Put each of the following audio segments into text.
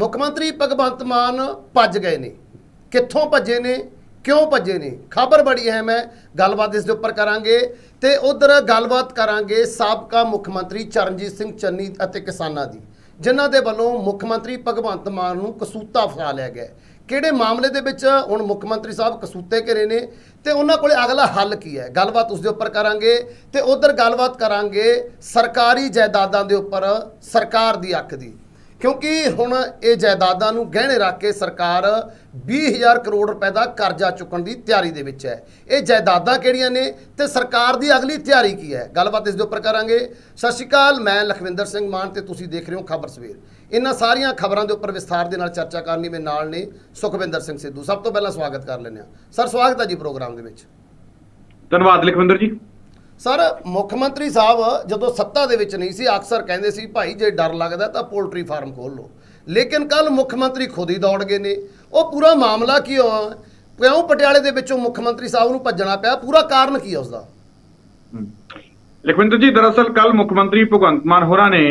ਮੁੱਖ ਮੰਤਰੀ ਭਗਵੰਤ ਮਾਨ ਭੱਜ ਗਏ ਨੇ। ਕਿੱਥੋਂ ਭੱਜੇ ਨੇ? ਕਿਉਂ ਭੱਜੇ ਨੇ? ਖਬਰ ਬੜੀ ਅਹਿਮ ਹੈ। ਗੱਲਬਾਤ ਇਸ ਦੇ ਉੱਪਰ ਕਰਾਂਗੇ ਤੇ ਉਧਰ ਗੱਲਬਾਤ ਕਰਾਂਗੇ ਸਾਬਕਾ ਮੁੱਖ ਮੰਤਰੀ ਚਰਨਜੀਤ ਸਿੰਘ ਚੰਨੀ ਅਤੇ ਕਿਸਾਨਾਂ ਦੀ, ਜਿਨ੍ਹਾਂ ਦੇ ਵੱਲੋਂ ਮੁੱਖ ਮੰਤਰੀ ਭਗਵੰਤ ਮਾਨ ਨੂੰ ਕਸੂਤਾ ਫਸਾ ਲਿਆ ਗਿਆ ਕਿਹੜੇ ਮਾਮਲੇ ਦੇ ਵਿੱਚ ਹੁਣ ਮੁੱਖ ਮੰਤਰੀ ਸਾਹਿਬ ਕਸੂਤੇ ਘਿਰੇ ਨੇ ਤੇ ਉਹਨਾਂ ਕੋਲੇ ਅਗਲਾ ਹੱਲ ਕੀ ਹੈ? ਗੱਲਬਾਤ ਉਸ ਦੇ ਉੱਪਰ ਕਰਾਂਗੇ ਤੇ ਉਧਰ ਗੱਲਬਾਤ ਕਰਾਂਗੇ ਸਰਕਾਰੀ ਜਾਇਦਾਦਾਂ ਦੇ ਉੱਪਰ ਸਰਕਾਰ ਦੀ ਅੱਖ ਦੀ। ਕਿਉਂਕਿ ਹੁਣ ਇਹ ਜਾਇਦਾਦਾਂ ਨੂੰ ਗਹਿਣੇ ਰੱਖ ਕੇ ਸਰਕਾਰ 20000 ਕਰੋੜ ਰੁਪਏ ਦਾ ਕਰਜ਼ਾ ਚੁੱਕਣ ਦੀ ਤਿਆਰੀ ਦੇ ਵਿੱਚ ਹੈ। ਇਹ ਜਾਇਦਾਦਾਂ ਕਿਹੜੀਆਂ ਨੇ ਤੇ ਸਰਕਾਰ ਦੀ ਅਗਲੀ ਤਿਆਰੀ ਕੀ ਹੈ? ਗੱਲਬਾਤ ਇਸ ਦੇ ਉੱਪਰ ਕਰਾਂਗੇ। ਸਤਿ ਸ਼੍ਰੀ ਅਕਾਲ, ਮੈਂ ਲਖਵਿੰਦਰ ਸਿੰਘ ਮਾਨ ਤੇ ਤੁਸੀਂ ਦੇਖ ਰਹੇ ਹੋ ਖਬਰ ਸਵੇਰ। ਇਹਨਾਂ ਸਾਰੀਆਂ ਖਬਰਾਂ ਦੇ ਉੱਪਰ ਵਿਸਥਾਰ ਦੇ ਨਾਲ ਚਰਚਾ ਕਰਨ ਲਈ ਮੇਰੇ ਨਾਲ ਨੇ ਸੁਖਵਿੰਦਰ ਸਿੰਘ ਸਿੱਧੂ। ਸਭ ਤੋਂ ਪਹਿਲਾਂ ਸਵਾਗਤ ਕਰ ਲੈਂਦੇ ਹਾਂ। ਸਰ, ਸਵਾਗਤ ਹੈ ਜੀ ਪ੍ਰੋਗਰਾਮ ਦੇ ਵਿੱਚ। ਧੰਨਵਾਦ ਲਖਵਿੰਦਰ ਜੀ। ਸਰ, ਮੁੱਖ ਮੰਤਰੀ ਸਾਹਿਬ ਜਦੋਂ ਸੱਤਾ ਦੇ ਵਿੱਚ ਨਹੀਂ ਸੀ, ਅਕਸਰ ਕਹਿੰਦੇ ਸੀ, ਭਾਈ, ਜੇ ਡਰ ਲੱਗਦਾ ਤਾਂ ਪੋਲਟਰੀ ਫਾਰਮ ਖੋਲ ਲਓ। ਲੇਕਿਨ ਕੱਲ ਮੁੱਖ ਮੰਤਰੀ ਖੁਦ ਹੀ ਦੌੜ ਗਏ ਨੇ। ਉਹ ਪੂਰਾ ਮਾਮਲਾ ਕੀ ਹੋਇਆ ਕਿਉਂ ਪਟਿਆਲੇ ਦੇ ਵਿੱਚੋਂ ਮੁੱਖ ਮੰਤਰੀ ਸਾਹਿਬ ਨੂੰ ਭੱਜਣਾ ਪਿਆ? ਪੂਰਾ ਕਾਰਨ ਕੀ ਹੈ ਉਸ ਲਖਵਿੰਦਰ ਜੀ, ਦਰਅਸਲ ਕੱਲ ਮੁੱਖ ਮੰਤਰੀ ਭਗਵੰਤ ਮਾਨ ਹੋਰਾਂ ਨੇ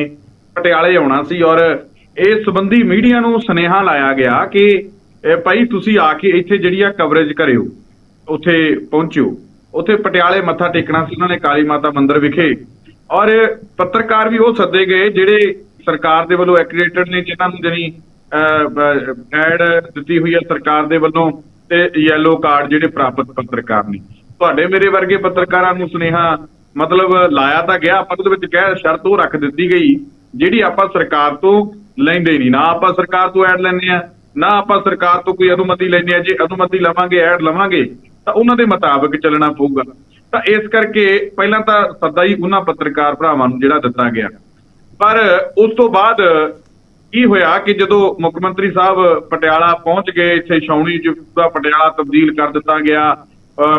ਪਟਿਆਲੇ ਆਉਣਾ ਸੀ ਔਰ ਇਸ ਸੰਬੰਧੀ ਮੀਡੀਆ ਨੂੰ ਸੁਨੇਹਾ ਲਾਇਆ ਗਿਆ ਕਿ ਭਾਈ, ਤੁਸੀਂ ਆ ਕੇ ਇੱਥੇ ਜਿਹੜੀ ਆ ਕਵਰੇਜ ਕਰਿਓ, ਉੱਥੇ ਪਹੁੰਚਿਓ। ਉੱਥੇ ਪਟਿਆਲੇ ਮੱਥਾ ਟੇਕਣਾ ਸੀ, ਉਹਨਾਂ ਨੇ ਕਾਲੀ ਮਾਤਾ ਮੰਦਿਰ ਵਿਖੇ। ਔਰ ਪੱਤਰਕਾਰ ਵੀ ਉਹ ਸੱਦੇ ਗਏ, ਜਿਹੜੇ ਸਰਕਾਰ ਦੇ ਵੱਲੋਂ ਐਕ੍ਰੈਡਿਟਡ ਨੇ, ਜਿਨ੍ਹਾਂ ਨੂੰ ਜਿਹੜੀ ਐਡ ਦਿੱਤੀ ਹੋਈ ਹੈ ਸਰਕਾਰ ਦੇ ਵੱਲੋਂ, ਤੇ ਯੈਲੋ ਕਾਰਡ ਜਿਹੜੇ ਪ੍ਰਾਪਤ ਪੱਤਰਕਾਰ ਨੇ। ਤੁਹਾਡੇ ਮੇਰੇ ਵਰਗੇ ਪੱਤਰਕਾਰਾਂ ਨੂੰ ਸੁਨੇਹਾ ਮਤਲਬ ਲਾਇਆ ਤਾਂ ਗਿਆ, ਪਰ ਉਹਦੇ ਵਿੱਚ ਕਹਿ ਸ਼ਰਤ ਉਹ ਰੱਖ ਦਿੱਤੀ ਗਈ, ਜਿਹੜੀ ਆਪਾਂ ਸਰਕਾਰ ਤੋਂ ਲੈਂਦੇ ਨਹੀਂ। ਨਾ ਆਪਾਂ ਸਰਕਾਰ ਤੋਂ ਐਡ ਲੈਂਦੇ ਆ ਨਾ ਆਪਾਂ ਸਰਕਾਰ ਤੋਂ ਕੋਈ ਅਨੁਮਤੀ ਲੈਂਦੇ ਆ ਜੇ ਅਨੁਮਤੀ ਲਵਾਂਗੇ ਐਡ ਲਵਾਂਗੇ ਤਾਂ ਉਹਨਾਂ ਦੇ ਮੁਤਾਬਕ ਚੱਲਣਾ ਪਊਗਾ। ਤਾਂ ਇਸ ਕਰਕੇ ਪਹਿਲਾਂ ਤਾਂ ਸੱਦਾ ਹੀ ਉਹਨਾਂ ਪੱਤਰਕਾਰ ਭਰਾਵਾਂ ਨੂੰ ਜਿਹੜਾ ਦਿੱਤਾ ਗਿਆ। ਪਰ ਉਸ ਤੋਂ ਬਾਅਦ ਕੀ ਹੋਇਆ ਕਿ ਜਦੋਂ ਮੁੱਖ ਮੰਤਰੀ ਸਾਹਿਬ ਪਟਿਆਲਾ ਪਹੁੰਚ ਗਏ, ਇੱਥੇ ਛਾਉਣੀ ਚ ਪਟਿਆਲਾ ਤਬਦੀਲ ਕਰ ਦਿੱਤਾ ਗਿਆ।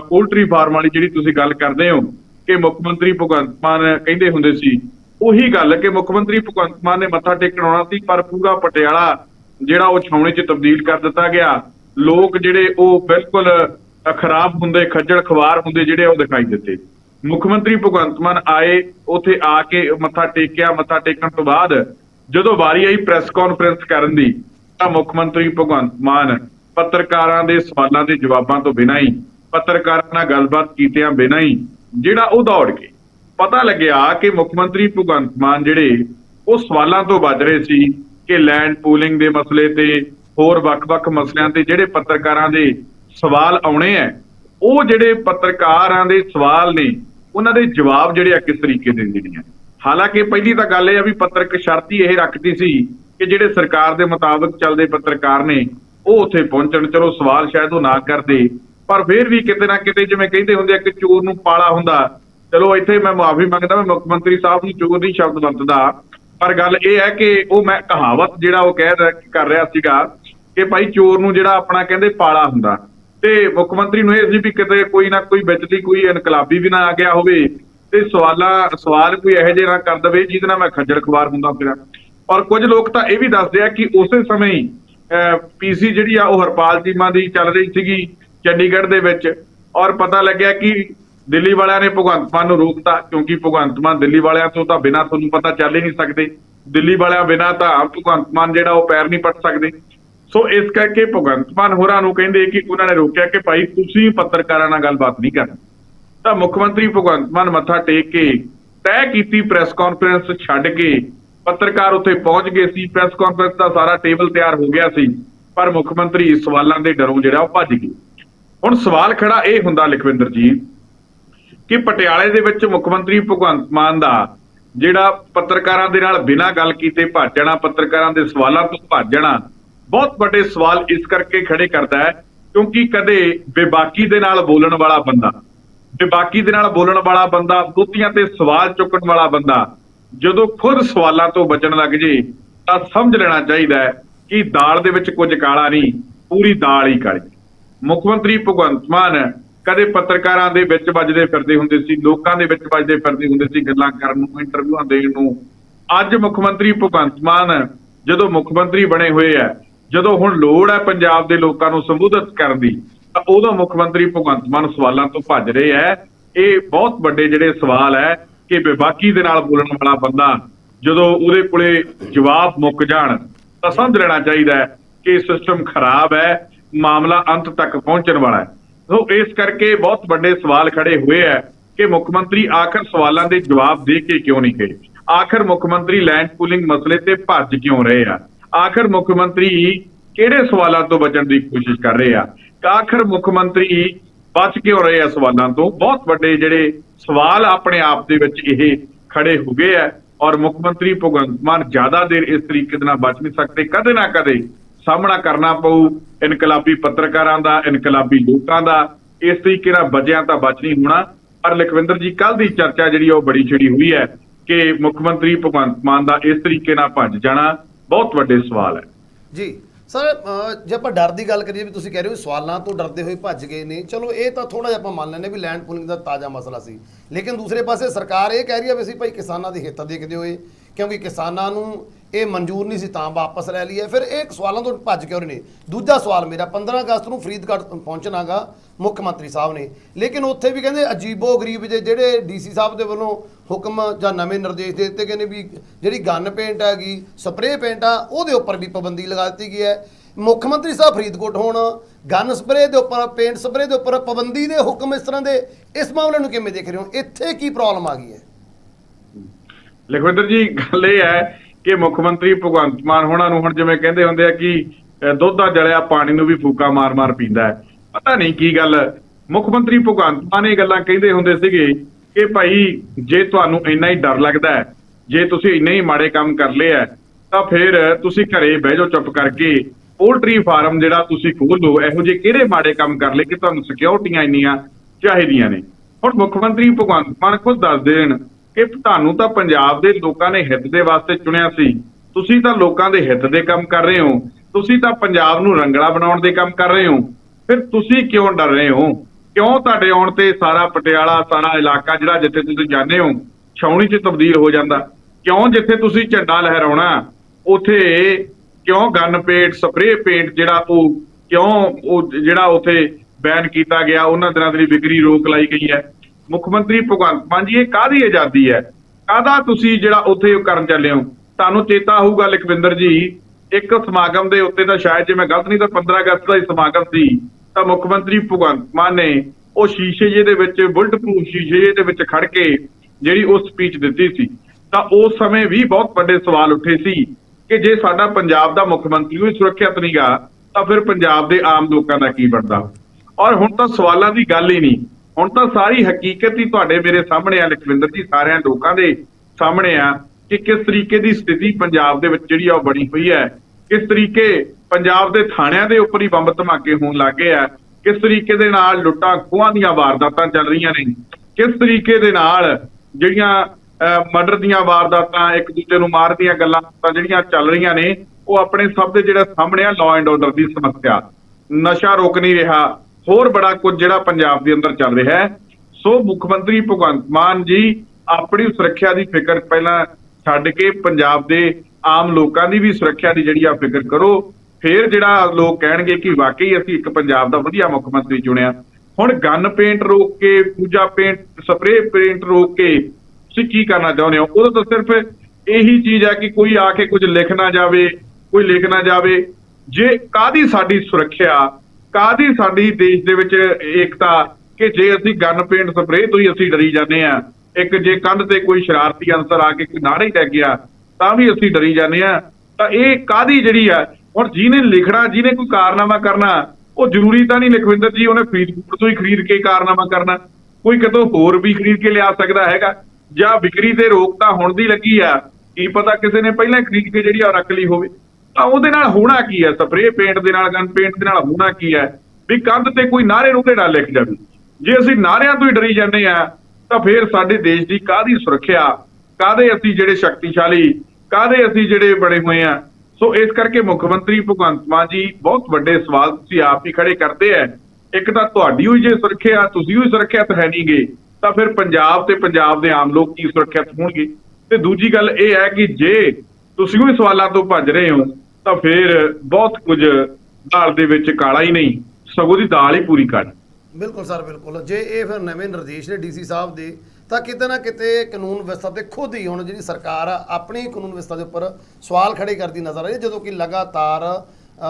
ਪੋਲਟਰੀ ਫਾਰਮ ਵਾਲੀ ਜਿਹੜੀ ਤੁਸੀਂ ਗੱਲ ਕਰਦੇ ਹੋ, ਕਿ ਮੁੱਖ ਮੰਤਰੀ ਭਗਵੰਤ ਮਾਨ ਕਹਿੰਦੇ ਹੁੰਦੇ ਸੀ, ਉਹੀ ਗੱਲ ਕਿ ਮੁੱਖ ਮੰਤਰੀ ਭਗਵੰਤ ਮਾਨ ਨੇ ਮੱਥਾ ਟੇਕਣ ਆਉਣਾ ਸੀ, ਪਰ ਪੂਰਾ ਪਟਿਆਲਾ ਜਿਹੜਾ ਉਹ ਛਾਉਣੀ ਚ ਤਬਦੀਲ ਕਰ ਦਿੱਤਾ ਗਿਆ। ਲੋਕ ਜਿਹੜੇ ਉਹ ਬਿਲਕੁਲ ਖਰਾਬ ਹੁੰਦੇ, ਖੱਜਲ ਖਵਾਰ ਹੁੰਦੇ ਜਿਹੜੇ ਉਹ ਦਿਖਾਈ ਦਿੱਤੇ। ਮੁੱਖ ਮੰਤਰੀ ਭਗਵੰਤ ਮਾਨ ਆਏ, ਉੱਥੇ ਆ ਕੇ ਮੱਥਾ ਟੇਕਿਆ, ਮੱਥਾ ਟੇਕਣ ਤੋਂ ਬਾਅਦ ਜਦੋਂ ਵਾਰੀ ਆਈ ਪ੍ਰੈਸ ਕਾਨਫਰੰਸ ਕਰਨ ਦੀ, ਤਾਂ ਮੁੱਖ ਮੰਤਰੀ ਭਗਵੰਤ ਮਾਨ ਪੱਤਰਕਾਰਾਂ ਦੇ ਸਵਾਲਾਂ ਦੇ ਜਵਾਬਾਂ ਤੋਂ ਬਿਨਾਂ ਹੀ, ਪੱਤਰਕਾਰਾਂ ਨਾਲ ਗੱਲਬਾਤ ਕੀਤਿਆਂ ਬਿਨਾਂ ਹੀ, ਜਿਹੜਾ ਉਹ ਦੌੜ ਗਏ। ਪਤਾ ਲੱਗਿਆ ਕਿ ਮੁੱਖ ਮੰਤਰੀ ਭਗਵੰਤ ਮਾਨ ਜਿਹੜੇ, ਉਹ ਸਵਾਲਾਂ ਤੋਂ ਬਚ ਰਹੇ ਸੀ ਕਿ ਲੈਂਡ ਪੂਲਿੰਗ ਦੇ ਮਸਲੇ ਤੇ ਹੋਰ ਵੱਖ-ਵੱਖ ਮਸਲਿਆਂ ਤੇ ਜਿਹੜੇ ਪੱਤਰਕਾਰਾਂ ਦੇ ਸਵਾਲ ਆਉਣੇ ਆ ਉਹ ਜਿਹੜੇ ਪੱਤਰਕਾਰਾਂ ਦੇ ਸਵਾਲ ਨੇ, ਉਹਨਾਂ ਦੇ ਜਵਾਬ ਜਿਹੜੇ ਆ ਕਿਸ ਤਰੀਕੇ ਦੇ ਦੇਣੇ ਆ ਹਾਲਾਂਕਿ ਪਹਿਲੀ ਤਾਂ ਗੱਲ ਇਹ ਆ ਵੀ ਪੱਤਰਕ ਸ਼ਰਤੀ ਇਹ ਰੱਖਦੀ ਸੀ ਕਿ ਜਿਹੜੇ ਸਰਕਾਰ ਦੇ ਮੁਤਾਬਕ ਚੱਲਦੇ ਪੱਤਰਕਾਰ ਨੇ, ਉਹ ਉੱਥੇ ਪਹੁੰਚਣ। ਚਲੋ ਸਵਾਲ ਸ਼ਾਇਦ ਉਹ ਨਾ ਕਰਦੇ, ਪਰ ਫਿਰ ਵੀ ਕਿਤੇ ਨਾ ਕਿਤੇ ਜਿਵੇਂ ਕਹਿੰਦੇ ਹੁੰਦੇ ਆ ਕਿ ਚੋਰ ਨੂੰ ਪਾਲਾ ਹੁੰਦਾ, ਚਲੋ ਇੱਥੇ ਮੈਂ ਮਾਫੀ ਮੰਗਦਾ, ਮੈਂ ਮੁੱਖ ਮੰਤਰੀ ਸਾਹਿਬ ਨੂੰ ਚੋਰ ਨਹੀਂ ਸ਼ਬਦ ਵਰਤਦਾ ਪਰ ਗੱਲ ਇਹ ਹੈ ਕਿ ਉਹ ਮੈਂ ਕਹਾਵਤ ਜਿਹੜਾ ਉਹ ਕਹਿ ਰਿਹਾ, ਕਰ ਰਿਹਾ ਸੀਗਾ ਕਿ ਭਾਈ ਚੋਰ ਨੂੰ ਜਿਹੜਾ ਆਪਣਾ ਕਹਿੰਦੇ ਪਾਲਾ ਹੁੰਦਾ। ਤੇ ਮੁੱਖ ਮੰਤਰੀ ਨੂੰ ਇਹ ਸੀ ਵੀ ਕਿਤੇ ਕੋਈ ਨਾ ਕੋਈ ਵਿੱਚ ਦੀ ਕੋਈ ਇਨਕਲਾਬੀ ਵੀ ਨਾ ਆ ਗਿਆ ਹੋਵੇ ਤੇ ਸਵਾਲਾਂ, ਸਵਾਲ ਕੋਈ ਇਹੋ ਜਿਹਾ ਨਾ ਕਰ ਦਵੇ ਜਿਹਦੇ ਨਾਲ ਮੈਂ ਖੱਜਲ ਖਵਾਰ ਹੁੰਦਾ ਫਿਰਾਂ। ਔਰ ਕੁਝ ਲੋਕ ਤਾਂ ਇਹ ਵੀ ਦੱਸਦੇ ਆ ਕਿ ਉਸੇ ਸਮੇਂ ਹੀ ਪੀਸੀ ਜਿਹੜੀ ਆ ਉਹ ਹਰਪਾਲ ਚੀਮਾ ਦੀ ਚੱਲ ਰਹੀ ਸੀਗੀ ਚੰਡੀਗੜ੍ਹ ਦੇ ਵਿੱਚ ਔਰ ਪਤਾ ਲੱਗਿਆ ਕਿ ਦਿੱਲੀ ਵਾਲਿਆਂ ਨੇ ਭਗਵੰਤ ਮਾਨ ਨੂੰ ਰੋਕਤਾ ਕਿਉਂਕਿ ਭਗਵੰਤ ਮਾਨ ਦਿੱਲੀ ਵਾਲਿਆਂ ਤੋਂ ਤਾਂ ਬਿਨਾਂ ਤੁਹਾਨੂੰ ਪਤਾ ਚੱਲ ਹੀ ਨਹੀਂ ਸਕਦੇ। ਦਿੱਲੀ ਵਾਲਿਆਂ ਬਿਨਾਂ ਤਾਂ ਭਗਵੰਤ ਮਾਨ ਜਿਹੜਾ ਉਹ ਪੈਰ ਨਹੀਂ ਪੱਟ ਸਕਦੇ। ਸੋ ਇਸ ਕਰਕੇ ਭਗਵੰਤ ਮਾਨ ਹੋਰਾਂ ਨੂੰ ਕਹਿੰਦੇ ਕਿ ਉਹਨਾਂ ਨੇ ਰੋਕਿਆ ਕਿ ਭਾਈ ਤੁਸੀਂ ਪੱਤਰਕਾਰਾਂ ਨਾਲ ਗੱਲਬਾਤ ਨਹੀਂ ਕਰਨੀ। ਤਾਂ ਮੁੱਖ ਮੰਤਰੀ ਭਗਵੰਤ ਮਾਨ ਮੱਥਾ ਟੇਕ ਕੇ ਤੈਅ ਕੀਤੀ ਪ੍ਰੈਸ ਕਾਨਫਰੰਸ ਛੱਡ ਕੇ ਪੱਤਰਕਾਰ ਉੱਥੇ ਪਹੁੰਚ ਗਏ ਸੀ। ਪ੍ਰੈਸ ਕਾਨਫਰੰਸ ਦਾ ਸਾਰਾ ਟੇਬਲ ਤਿਆਰ ਹੋ ਗਿਆ ਸੀ, ਪਰ ਮੁੱਖ ਮੰਤਰੀ ਸਵਾਲਾਂ ਦੇ ਡਰੋਂ ਜਿਹੜਾ ਉਹ ਭੱਜ ਗਏ। ਹੁਣ ਸਵਾਲ ਖੜਾ ਇਹ ਹੁੰਦਾ ਲਖਵਿੰਦਰ ਜੀ ਕਿ ਪਟਿਆਲੇ ਦੇ ਵਿੱਚ ਮੁੱਖ ਮੰਤਰੀ ਭਗਵੰਤ ਮਾਨ ਦਾ ਜਿਹੜਾ ਪੱਤਰਕਾਰਾਂ ਦੇ ਨਾਲ ਬਿਨਾਂ ਗੱਲ ਕੀਤੇ ਭੱਜ ਜਾਣਾ, ਪੱਤਰਕਾਰਾਂ ਦੇ ਸਵਾਲਾਂ ਤੋਂ ਭੱਜ ਜਾਣਾ ਬਹੁਤ ਵੱਡੇ ਸਵਾਲ ਇਸ ਕਰਕੇ ਖੜੇ ਕਰਦਾ ਹੈ, ਕਿਉਂਕਿ ਕਦੇ ਬੇਬਾਕੀ ਦੇ ਨਾਲ ਬੋਲਣ ਵਾਲਾ ਬੰਦਾ, ਬੇਬਾਕੀ ਦੇ ਨਾਲ ਬੋਲਣ ਵਾਲਾ ਬੰਦਾ ਬੁੱਧੀਆਂ ਤੇ ਸਵਾਲ ਚੁੱਕਣ ਵਾਲਾ ਬੰਦਾ, ਜਦੋਂ ਖੁਦ ਸਵਾਲਾਂ ਤੋਂ ਬਚਣ ਲੱਗ ਜੇ, ਤਾਂ ਸਮਝ ਲੈਣਾ ਚਾਹੀਦਾ ਹੈ ਕਿ ਦਾਲ ਦੇ ਵਿੱਚ ਕੁਝ ਕਾਲਾ ਨਹੀਂ, ਪੂਰੀ ਦਾਲ ਹੀ ਕਾਲੀ। ਮੁੱਖ ਮੰਤਰੀ ਭਗਵੰਤ ਮਾਨ ਕਦੇ ਪੱਤਰਕਾਰਾਂ ਦੇ ਵਿੱਚ ਵੱਜਦੇ ਫਿਰਦੇ ਹੁੰਦੇ ਸੀ, ਲੋਕਾਂ ਦੇ ਵਿੱਚ ਵੱਜਦੇ ਫਿਰਦੇ ਹੁੰਦੇ ਸੀ ਗੱਲਾਂ ਕਰਨ ਨੂੰ ਇੰਟਰਵਿਊਆਂ ਦੇਣ ਨੂੰ। ਅੱਜ ਮੁੱਖ ਮੰਤਰੀ ਭਗਵੰਤ ਮਾਨ ਜਦੋਂ ਮੁੱਖ ਮੰਤਰੀ ਬਣੇ ਹੋਏ ਆ ਜਦੋਂ ਹੁਣ ਲੋੜ ਹੈ ਪੰਜਾਬ ਦੇ ਲੋਕਾਂ ਨੂੰ ਸੰਬੋਧਿਤ ਕਰਨ ਦੀ, ਤਾਂ ਉਦੋਂ ਮੁੱਖ ਮੰਤਰੀ ਭਗਵੰਤ ਮਾਨ ਸਵਾਲਾਂ ਤੋਂ ਭੱਜ ਰਹੇ ਹੈ। ਇਹ ਬਹੁਤ ਵੱਡੇ ਜਿਹੜੇ ਸਵਾਲ ਹੈ ਕਿ ਬੇਬਾਕੀ ਦੇ ਨਾਲ ਬੋਲਣ ਵਾਲਾ ਬੰਦਾ ਜਦੋਂ ਉਹਦੇ ਕੋਲੇ ਜਵਾਬ ਮੁੱਕ ਜਾਣ, ਤਾਂ ਸਮਝ ਲੈਣਾ ਚਾਹੀਦਾ ਹੈ ਕਿ ਸਿਸਟਮ ਖਰਾਬ ਹੈ, ਮਾਮਲਾ ਅੰਤ ਤੱਕ ਪਹੁੰਚਣ ਵਾਲਾ ਹੈ। ਸੋ ਇਸ ਕਰਕੇ ਬਹੁਤ ਵੱਡੇ ਸਵਾਲ ਖੜੇ ਹੋਏ ਹੈ ਕਿ ਮੁੱਖ ਮੰਤਰੀ ਆਖਰ ਸਵਾਲਾਂ ਦੇ ਜਵਾਬ ਦੇ ਕੇ ਕਿਉਂ ਨਹੀਂ ਗਏ? ਆਖਰ ਮੁੱਖ ਮੰਤਰੀ ਲੈਂਡ ਪੂਲਿੰਗ ਮਸਲੇ ਤੇ ਭੱਜ ਕਿਉਂ ਰਹੇ ਆ? ਆਖਰ ਮੁੱਖ ਮੰਤਰੀ ਕਿਹੜੇ ਸਵਾਲਾਂ ਤੋਂ ਬਚਣ ਦੀ ਕੋਸ਼ਿਸ਼ ਕਰ ਰਹੇ ਆ? ਆਖਰ ਮੁੱਖ ਮੰਤਰੀ ਬਚ ਕਿਉਂ ਰਹੇ ਆ ਸਵਾਲਾਂ ਤੋਂ? ਬਹੁਤ ਵੱਡੇ ਜਿਹੜੇ ਸਵਾਲ ਆਪਣੇ ਆਪ ਦੇ ਵਿੱਚ ਇਹ ਖੜੇ ਹੋ ਗਏ ਆ ਔਰ ਮੁੱਖ ਮੰਤਰੀ ਭਗਵੰਤ ਮਾਨ ਜ਼ਿਆਦਾ ਦੇਰ ਇਸ ਤਰੀਕੇ ਦੇ ਨਾਲ ਬਚ ਨਹੀਂ ਸਕਦੇ, ਕਦੇ ਨਾ ਕਦੇ ਸਾਹਮਣਾ ਕਰਨਾ ਪਊ, ਇਨਕਲਾਬੀ ਪੱਤਰਕਾਰਾਂ ਦਾ, ਇਨਕਲਾਬੀ ਲੋਕਾਂ ਦਾ, ਇਸ ਤਰੀਕੇ ਨਾਲ ਬਚਿਆ ਤਾਂ ਬਚ ਨਹੀਂ ਹੋਣਾ। ਪਰ ਲਖਵਿੰਦਰ ਜੀ ਕੱਲ ਦੀ ਚਰਚਾ ਜਿਹੜੀ ਆ ਉਹ ਬੜੀ ਛਿੜੀ ਹੋਈ ਹੈ ਕਿ ਮੁੱਖ ਮੰਤਰੀ ਭਗਵੰਤ ਮਾਨ ਦਾ ਇਸ ਤਰੀਕੇ ਨਾਲ ਭੱਜ ਜਾਣਾ ਬਹੁਤ ਵੱਡੇ ਸਵਾਲ ਹੈ। ਜੀ, ਸਰ ਜੇ ਆਪਾਂ ਡਰ ਦੀ ਗੱਲ ਕਰੀਏ ਵੀ ਤੁਸੀਂ ਕਹਿ ਰਹੇ ਹੋ ਸਵਾਲਾਂ ਤੋਂ ਡਰਦੇ ਹੋਏ ਭੱਜ ਗਏ ਨੇ, ਚਲੋ ਇਹ ਤਾਂ ਥੋੜਾ ਜਿਹਾ ਆਪਾਂ ਮੰਨ ਲੈਂਦੇ ਵੀ ਲੈਂਡ ਪੂਲਿੰਗ ਦਾ ਤਾਜ਼ਾ ਮਸਲਾ ਸੀ। ਲੇਕਿਨ ਦੂਸਰੇ ਪਾਸੇ ਸਰਕਾਰ ਇਹ ਕਹਿ ਰਹੀ ਹੈ ਵੀ ਅਸੀਂ ਭਾਈ ਕਿਸਾਨਾਂ ਦੇ ਹਿੱਤ ਦੇਖਦੇ ਹੋਏ, ਕਿਉਂਕਿ ਕਿਸਾਨਾਂ ਨੂੰ ਇਹ ਮਨਜ਼ੂਰ ਨਹੀਂ ਸੀ, ਤਾਂ ਵਾਪਸ ਲੈ ਲਈ ਹੈ ਫਿਰ ਇਹ ਸਵਾਲਾਂ ਤੋਂ ਭੱਜ ਕਿਉਂ ਰਹੇ ਨੇ। ਦੂਜਾ ਸਵਾਲ ਮੇਰਾ 15 ਅਗਸਤ ਨੂੰ ਫਰੀਦਕੋਟ ਪਹੁੰਚਣਾਗਾ ਮੁੱਖ ਮੰਤਰੀ ਸਾਹਿਬ ਨੇ। ਲੇਕਿਨ ਉੱਥੇ ਵੀ ਕਹਿੰਦੇ ਅਜੀਬੋ ਗਰੀਬ ਜੇ, ਜਿਹੜੇ ਡੀਸੀ ਸਾਹਿਬ ਦੇ ਵੱਲੋਂ ਹੁਕਮ ਜਾਂ ਨਵੇਂ ਨਿਰਦੇਸ਼ ਦੇ ਦਿੱਤੇ ਗਏ ਨੇ ਵੀ ਜਿਹੜੀ ਗਨ ਪੇਂਟ ਹੈਗੀ, ਸਪਰੇਅ ਪੇਂਟ ਆ, ਉਹਦੇ ਉੱਪਰ ਵੀ ਪਾਬੰਦੀ ਲਗਾ ਦਿੱਤੀ ਗਈ ਹੈ। ਮੁੱਖ ਮੰਤਰੀ ਸਾਹਿਬ ਫਰੀਦਕੋਟ ਹੋਣ, ਗਨ ਸਪਰੇਅ ਦੇ ਉੱਪਰ, ਪੇਂਟ ਸਪਰੇਅ ਦੇ ਉੱਪਰ ਪਾਬੰਦੀ ਦੇ ਹੁਕਮ ਇਸ ਤਰ੍ਹਾਂ ਦੇ, ਇਸ ਮਾਮਲੇ ਨੂੰ ਕਿਵੇਂ ਦੇਖ ਰਹੇ ਹੋ? ਇੱਥੇ ਕੀ ਪ੍ਰੋਬਲਮ ਆ ਗਈ ਹੈ? ਲਖਵਿੰਦਰ ਜੀ, ਗੱਲ ਇਹ ਹੈ ਕਿ ਮੁੱਖ ਮੰਤਰੀ ਭਗਵੰਤ ਮਾਨ ਹੋਣਾ ਨੂੰ ਹੁਣ ਜਿਵੇਂ ਕਹਿੰਦੇ ਹੁੰਦੇ ਆ ਕਿ ਦੁੱਧ ਦਾ ਜਲਿਆ ਪਾਣੀ ਨੂੰ ਵੀ ਫੂਕਾ ਮਾਰ-ਮਾਰ ਪੀਂਦਾ ਹੈ। ਪਤਾ ਨਹੀਂ ਕੀ ਗੱਲ, ਮੁੱਖ ਮੰਤਰੀ ਭਗਵੰਤ ਮਾਨ ਇਹ ਗੱਲਾਂ ਕਹਿੰਦੇ ਹੁੰਦੇ ਸੀਗੇ ਕਿ ਭਾਈ, ਜੇ ਤੁਹਾਨੂੰ ਇੰਨਾ ਹੀ ਡਰ ਲੱਗਦਾ ਹੈ, ਜੇ ਤੁਸੀਂ ਇੰਨੇ ਹੀ ਮਾੜੇ ਕੰਮ ਕਰ ਲਏ ਆ ਤਾਂ ਫਿਰ ਤੁਸੀਂ ਘਰੇ ਬਹਿ ਜਾਓ ਚੁੱਪ ਕਰਕੇ। ਪੋਲਟਰੀ ਫਾਰਮ ਜਿਹੜਾ ਤੁਸੀਂ ਖੋਲ ਲਓ, ਇਹੋ ਜਿਹੇ ਕਿਹੜੇ ਮਾੜੇ ਕੰਮ ਕਰ ਲਏ ਕਿ ਤੁਹਾਨੂੰ ਸਿਕਿਉਰਟੀਆਂ ਇੰਨੀਆਂ ਚਾਹੀਦੀਆਂ ਨੇ? ਹੁਣ ਮੁੱਖ ਮੰਤਰੀ ਭਗਵੰਤ ਮਾਨ ਖੁਦ ਦੱਸ ਦੇਣ ਕਿ ਤੁਹਾਨੂੰ ਤਾਂ ਪੰਜਾਬ ਦੇ ਲੋਕਾਂ ਨੇ ਹਿੱਤ ਦੇ ਵਾਸਤੇ ਚੁਣਿਆ ਸੀ। ਤੁਸੀਂ ਤਾਂ ਲੋਕਾਂ ਦੇ ਹਿੱਤ ਦੇ ਕੰਮ ਕਰ ਰਹੇ ਹੋ। ਤੁਸੀਂ ਤਾਂ ਪੰਜਾਬ ਨੂੰ ਰੰਗਲਾ ਬਣਾਉਣ ਦੇ ਕੰਮ ਕਰ ਰਹੇ ਹੋ। ਫਿਰ ਤੁਸੀਂ ਕਿਉਂ ਡਰ ਰਹੇ ਹੋ? ਕਿਉਂ ਤੁਹਾਡੇ ਆਉਣ ਤੇ ਸਾਰਾ ਪਟਿਆਲਾ, ਸਾਰਾ ਇਲਾਕਾ ਜਿਹੜਾ ਜਿੱਥੇ ਤੁਸੀਂ ਜਾਂਦੇ ਹੋ, ਛਾਉਣੀ 'ਚ ਤਬਦੀਲ ਹੋ ਜਾਂਦਾ? ਕਿਉਂ ਜਿੱਥੇ ਤੁਸੀਂ ਝੰਡਾ ਲਹਿਰਾਉਣਾ? ਉਥੇ ਕਿਉਂ ਗਨ ਪੇਂਟ ਸਪਰੇ ਪੇਂਟ ਜਿਹੜਾ ਉਹ, ਕਿਉਂ ਉਹ ਜਿਹੜਾ ਉਥੇ ਬੈਨ ਕੀਤਾ ਗਿਆ, ਉਹਨਾਂ ਦਿਨਾਂ ਦੀ ਵਿਕਰੀ ਰੋਕ ਲਾਈ ਗਈ ਹੈ? ਮੁੱਖ ਮੰਤਰੀ ਭਗਵੰਤ ਮਾਨ ਜੀ, ਇਹ ਕਾਹਦੀ ਆਜ਼ਾਦੀ ਹੈ? ਕਾਹਦਾ ਤੁਸੀਂ ਜਿਹੜਾ ਉੱਥੇ ਉਹ ਕਰਨ ਚੱਲੇ ਹੋ? ਤੁਹਾਨੂੰ ਚੇਤਾ ਹੋਊਗਾ ਲਖਵਿੰਦਰ ਜੀ, ਇੱਕ ਸਮਾਗਮ ਦੇ ਉੱਤੇ ਤਾਂ ਸ਼ਾਇਦ ਜੇ ਮੈਂ ਗਲਤ ਨਹੀਂ ਤਾਂ 15 ਅਗਸਤ ਦਾ ਹੀ ਸਮਾਗਮ ਸੀ, ਤਾਂ ਮੁੱਖ ਮੰਤਰੀ ਭਗਵੰਤ ਮਾਨ ਨੇ ਉਹ ਸ਼ੀਸ਼ੇ ਜੇ ਦੇ ਵਿੱਚ ਬੁਲਟ ਪ੍ਰੂਫ ਸ਼ੀਸ਼ੇ ਜਿਹੇ ਦੇ ਵਿੱਚ ਖੜ ਕੇ ਜਿਹੜੀ ਉਹ ਸਪੀਚ ਦਿੱਤੀ ਸੀ। ਤਾਂ ਉਸ ਸਮੇਂ ਵੀ ਬਹੁਤ ਵੱਡੇ ਸਵਾਲ ਉੱਠੇ ਸੀ ਕਿ ਜੇ ਸਾਡਾ ਪੰਜਾਬ ਦਾ ਮੁੱਖ ਮੰਤਰੀ ਵੀ ਸੁਰੱਖਿਅਤ ਨਹੀਂਗਾ, ਤਾਂ ਫਿਰ ਪੰਜਾਬ ਦੇ ਆਮ ਲੋਕਾਂ ਦਾ ਕੀ ਬਣਦਾ? ਔਰ ਹੁਣ ਤਾਂ ਸਵਾਲਾਂ ਦੀ ਗੱਲ ਹੀ ਨਹੀਂ। ਹੁਣ ਤਾਂ ਸਾਰੀ ਹਕੀਕਤ ਹੀ ਤੁਹਾਡੇ ਮੇਰੇ ਸਾਹਮਣੇ ਆ, ਲਖਵਿੰਦਰ ਜੀ, ਸਾਰਿਆਂ ਲੋਕਾਂ ਦੇ ਸਾਹਮਣੇ ਆ ਕਿ ਕਿਸ ਤਰੀਕੇ ਦੀ ਸਥਿਤੀ ਪੰਜਾਬ ਦੇ ਵਿੱਚ ਜਿਹੜੀ ਆ ਉਹ ਬਣੀ ਹੋਈ ਹੈ। ਕਿਸ ਤਰੀਕੇ ਪੰਜਾਬ ਦੇ ਥਾਣਿਆਂ ਦੇ ਉੱਪਰ ਹੀ ਬੰਬ ਧਮਾਕੇ ਹੋਣ ਲੱਗੇ ਆ। ਕਿਸ ਤਰੀਕੇ ਦੇ ਨਾਲ ਲੁੱਟਾਂ ਖੋਹਾਂ ਦੀਆਂ ਵਾਰਦਾਤਾਂ ਚੱਲ ਰਹੀਆਂ ਨੇ। ਕਿਸ ਤਰੀਕੇ ਦੇ ਨਾਲ ਜਿਹੜੀਆਂ ਮਰਡਰ ਦੀਆਂ ਵਾਰਦਾਤਾਂ ਇੱਕ ਦੂਜੇ ਨੂੰ ਮਾਰ ਦੀਆਂ ਗੱਲਾਂ ਤਾਂ ਜਿਹੜੀਆਂ ਚੱਲ ਰਹੀਆਂ ਨੇ, ਉਹ ਆਪਣੇ ਸਭ ਦੇ ਜਿਹੜਾ ਸਾਹਮਣੇ ਆ ਲਾਅ ਐਂਡ ਆਰਡਰ ਦੀ ਸਮੱਸਿਆ। ਨਸ਼ਾ ਰੋਕ ਨਹੀਂ ਰਿਹਾ। ਹੋਰ ਬੜਾ ਕੁਝ ਜਿਹੜਾ ਪੰਜਾਬ ਦੇ ਅੰਦਰ ਚੱਲ ਰਿਹਾ ਹੈ। ਸੋ ਮੁੱਖ ਮੰਤਰੀ ਭਗਵੰਤ ਮਾਨ ਜੀ, ਆਪਣੀ ਸੁਰੱਖਿਆ ਦੀ ਫਿਕਰ ਪਹਿਲਾਂ ਛੱਡ ਕੇ ਪੰਜਾਬ ਦੇ ਆਮ ਲੋਕਾਂ ਦੀ ਵੀ ਸੁਰੱਖਿਆ ਦੀ ਜਿਹੜੀ ਆ ਫਿਕਰ ਕਰੋ। ਫਿਰ ਜਿਹੜਾ ਲੋਕ ਕਹਿਣਗੇ ਕਿ ਵਾਕਈ ਅਸੀਂ ਇੱਕ ਪੰਜਾਬ ਦਾ ਵਧੀਆ ਮੁੱਖ ਮੰਤਰੀ ਚੁਣਿਆ। ਹੁਣ ਗਨ ਪੇਂਟ ਰੋਕ ਕੇ ਪੂਜਾ ਪੇਂਟ ਸਪਰੇ ਪੇਂਟ ਰੋਕ ਕੇ ਤੁਸੀਂ ਕੀ ਕਰਨਾ ਚਾਹੁੰਦੇ ਹੋ? ਉਹ ਤਾਂ ਸਿਰਫ ਇਹੀ ਚੀਜ਼ ਹੈ ਕਿ ਕੋਈ ਆ ਕੇ ਕੁਝ ਲਿਖ ਨਾ ਜਾਵੇ, ਕੋਈ ਲਿਖ ਨਾ ਜਾਵੇ। ਜੇ ਕਾਦੀ ਸਾਡੀ ਸੁਰੱਖਿਆ ਕਾਦੀ ਸਾਡੀ ਦੇਸ਼ ਦੇ ਵਿੱਚ ਏਕਤਾ ਕਿ ਜੇ ਅਸੀਂ ਗਨ ਪੇਂਟ ਸਪਰੇਅ ਤੋਂ ਹੀ ਅਸੀਂ ਡਰੀ ਜਾਂਦੇ ਆ ਇੱਕ ਜੇ ਕੰਧ ਤੇ ਕੋਈ ਸ਼ਰਾਰਤੀ ਅੰਸਰ ਆ ਕੇ ਕੋਈ ਨਾੜਾ ਹੀ ਲੈ ਗਿਆ, ਤਾਂ ਵੀ ਅਸੀਂ ਡਰੀ ਜਾਂਦੇ ਆ ਤਾਂ ਇਹ ਕਾਦੀ ਜਿਹੜੀ ਆ, ਹੁਣ ਜਿਹਨੇ ਲਿਖਣਾ, ਜਿਹਨੇ ਕੋਈ ਕਾਰਨਾਮਾ ਕਰਨਾ, ਉਹ ਜ਼ਰੂਰੀ ਤਾਂ ਨਹੀਂ ਲਖਵਿੰਦਰ ਜੀ, ਉਹਨੇ ਫਰੀਦਕੋਟ ਤੋਂ ਹੀ ਖਰੀਦ ਕੇ ਕਾਰਨਾਮਾ ਕਰਨਾ। ਕੋਈ ਕਿਤੋਂ ਹੋਰ ਵੀ ਖਰੀਦ ਕੇ ਲਿਆ ਸਕਦਾ ਹੈਗਾ, ਜਾਂ ਵਿਕਰੀ ਤੇ ਰੋਕ ਤਾਂ ਹੁਣ ਦੀ ਲੱਗੀ ਆ, ਕੀ ਪਤਾ ਕਿਸੇ ਨੇ ਪਹਿਲਾਂ ਖਰੀਦ ਕੇ ਜਿਹੜੀ ਆ ਰੱਖ ਲਈ ਹੋਵੇ। ਤਾਂ ਉਹਦੇ ਨਾਲ ਹੋਣਾ ਕੀ ਹੈ? ਸਪਰੇਅ ਪੇਂਟ ਦੇ ਨਾਲ ਗਨ ਪੇਂਟ ਦੇ ਨਾਲ ਹੋਣਾ ਕੀ ਹੈ? ਵੀ ਕੰਧ ਤੇ ਕੋਈ ਨਾਰੇ ਨੂੰ ਨਾਲ ਲਿਖ ਜਾਵੇ। ਜੇ ਅਸੀਂ ਨਾਰਿਆਂ ਤੋਂ ਹੀ ਡਰੀ ਜਾਂਦੇ ਆ ਤਾਂ ਫਿਰ ਸਾਡੇ ਦੇਸ਼ ਦੀ ਕਾਹਦੀ ਸੁਰੱਖਿਆ? ਕਾਹਦੇ ਅਸੀਂ ਜਿਹੜੇ ਸ਼ਕਤੀਸ਼ਾਲੀ? ਕਾਹਦੇ ਅਸੀਂ ਜਿਹੜੇ ਬਣੇ ਹੋਏ ਆ ਸੋ ਇਸ ਕਰਕੇ ਮੁੱਖ ਮੰਤਰੀ ਭਗਵੰਤ ਮਾਨ ਜੀ, ਬਹੁਤ ਵੱਡੇ ਸਵਾਲ ਤੁਸੀਂ ਆਪ ਹੀ ਖੜੇ ਕਰਦੇ ਆ ਇੱਕ ਤਾਂ ਤੁਹਾਡੀ ਹੋਈ ਜੇ ਸੁਰੱਖਿਆ, ਤੁਸੀਂ ਵੀ ਸੁਰੱਖਿਅਤ ਹੈ ਨਹੀਂਗੇ ਤਾਂ ਫਿਰ ਪੰਜਾਬ ਤੇ ਪੰਜਾਬ ਦੇ ਆਮ ਲੋਕ ਕੀ ਸੁਰੱਖਿਅਤ ਹੋਣਗੇ? ਤੇ ਦੂਜੀ ਗੱਲ ਇਹ ਹੈ ਕਿ ਜੇ ਤੁਸੀਂ ਵੀ ਸਵਾਲਾਂ ਤੋਂ ਭੱਜ ਰਹੇ ਹੋ, ਤਾਂ ਫਿਰ ਬਹੁਤ ਕੁਝ ਦਾਲ ਦੇ ਵਿੱਚ ਕਾਲਾ ਹੀ ਨਹੀਂ, ਸਗੋਂ ਦੀ ਦਾਲ ਹੀ ਪੂਰੀ ਕਰ ਬਿਲਕੁਲ ਸਰ, ਬਿਲਕੁਲ। ਜੇ ਇਹ ਫਿਰ ਨਵੇਂ ਨਿਰਦੇਸ਼ ਨੇ ਡੀਸੀ ਸਾਹਿਬ ਦੇ, ਤਾਂ ਕਿਤੇ ਨਾ ਕਿਤੇ ਕਾਨੂੰਨ ਵਿਵਸਥਾ ਤੇ ਖੁਦ ਹੀ ਹੁਣ ਜਿਹੜੀ ਸਰਕਾਰ ਆ, ਆਪਣੀ ਕਾਨੂੰਨ ਵਿਵਸਥਾ ਦੇ ਉੱਪਰ ਸਵਾਲ ਖੜੇ ਕਰਦੀ ਨਜ਼ਰ ਆ ਰਹੀ ਜਦੋਂ ਕਿ ਲਗਾਤਾਰ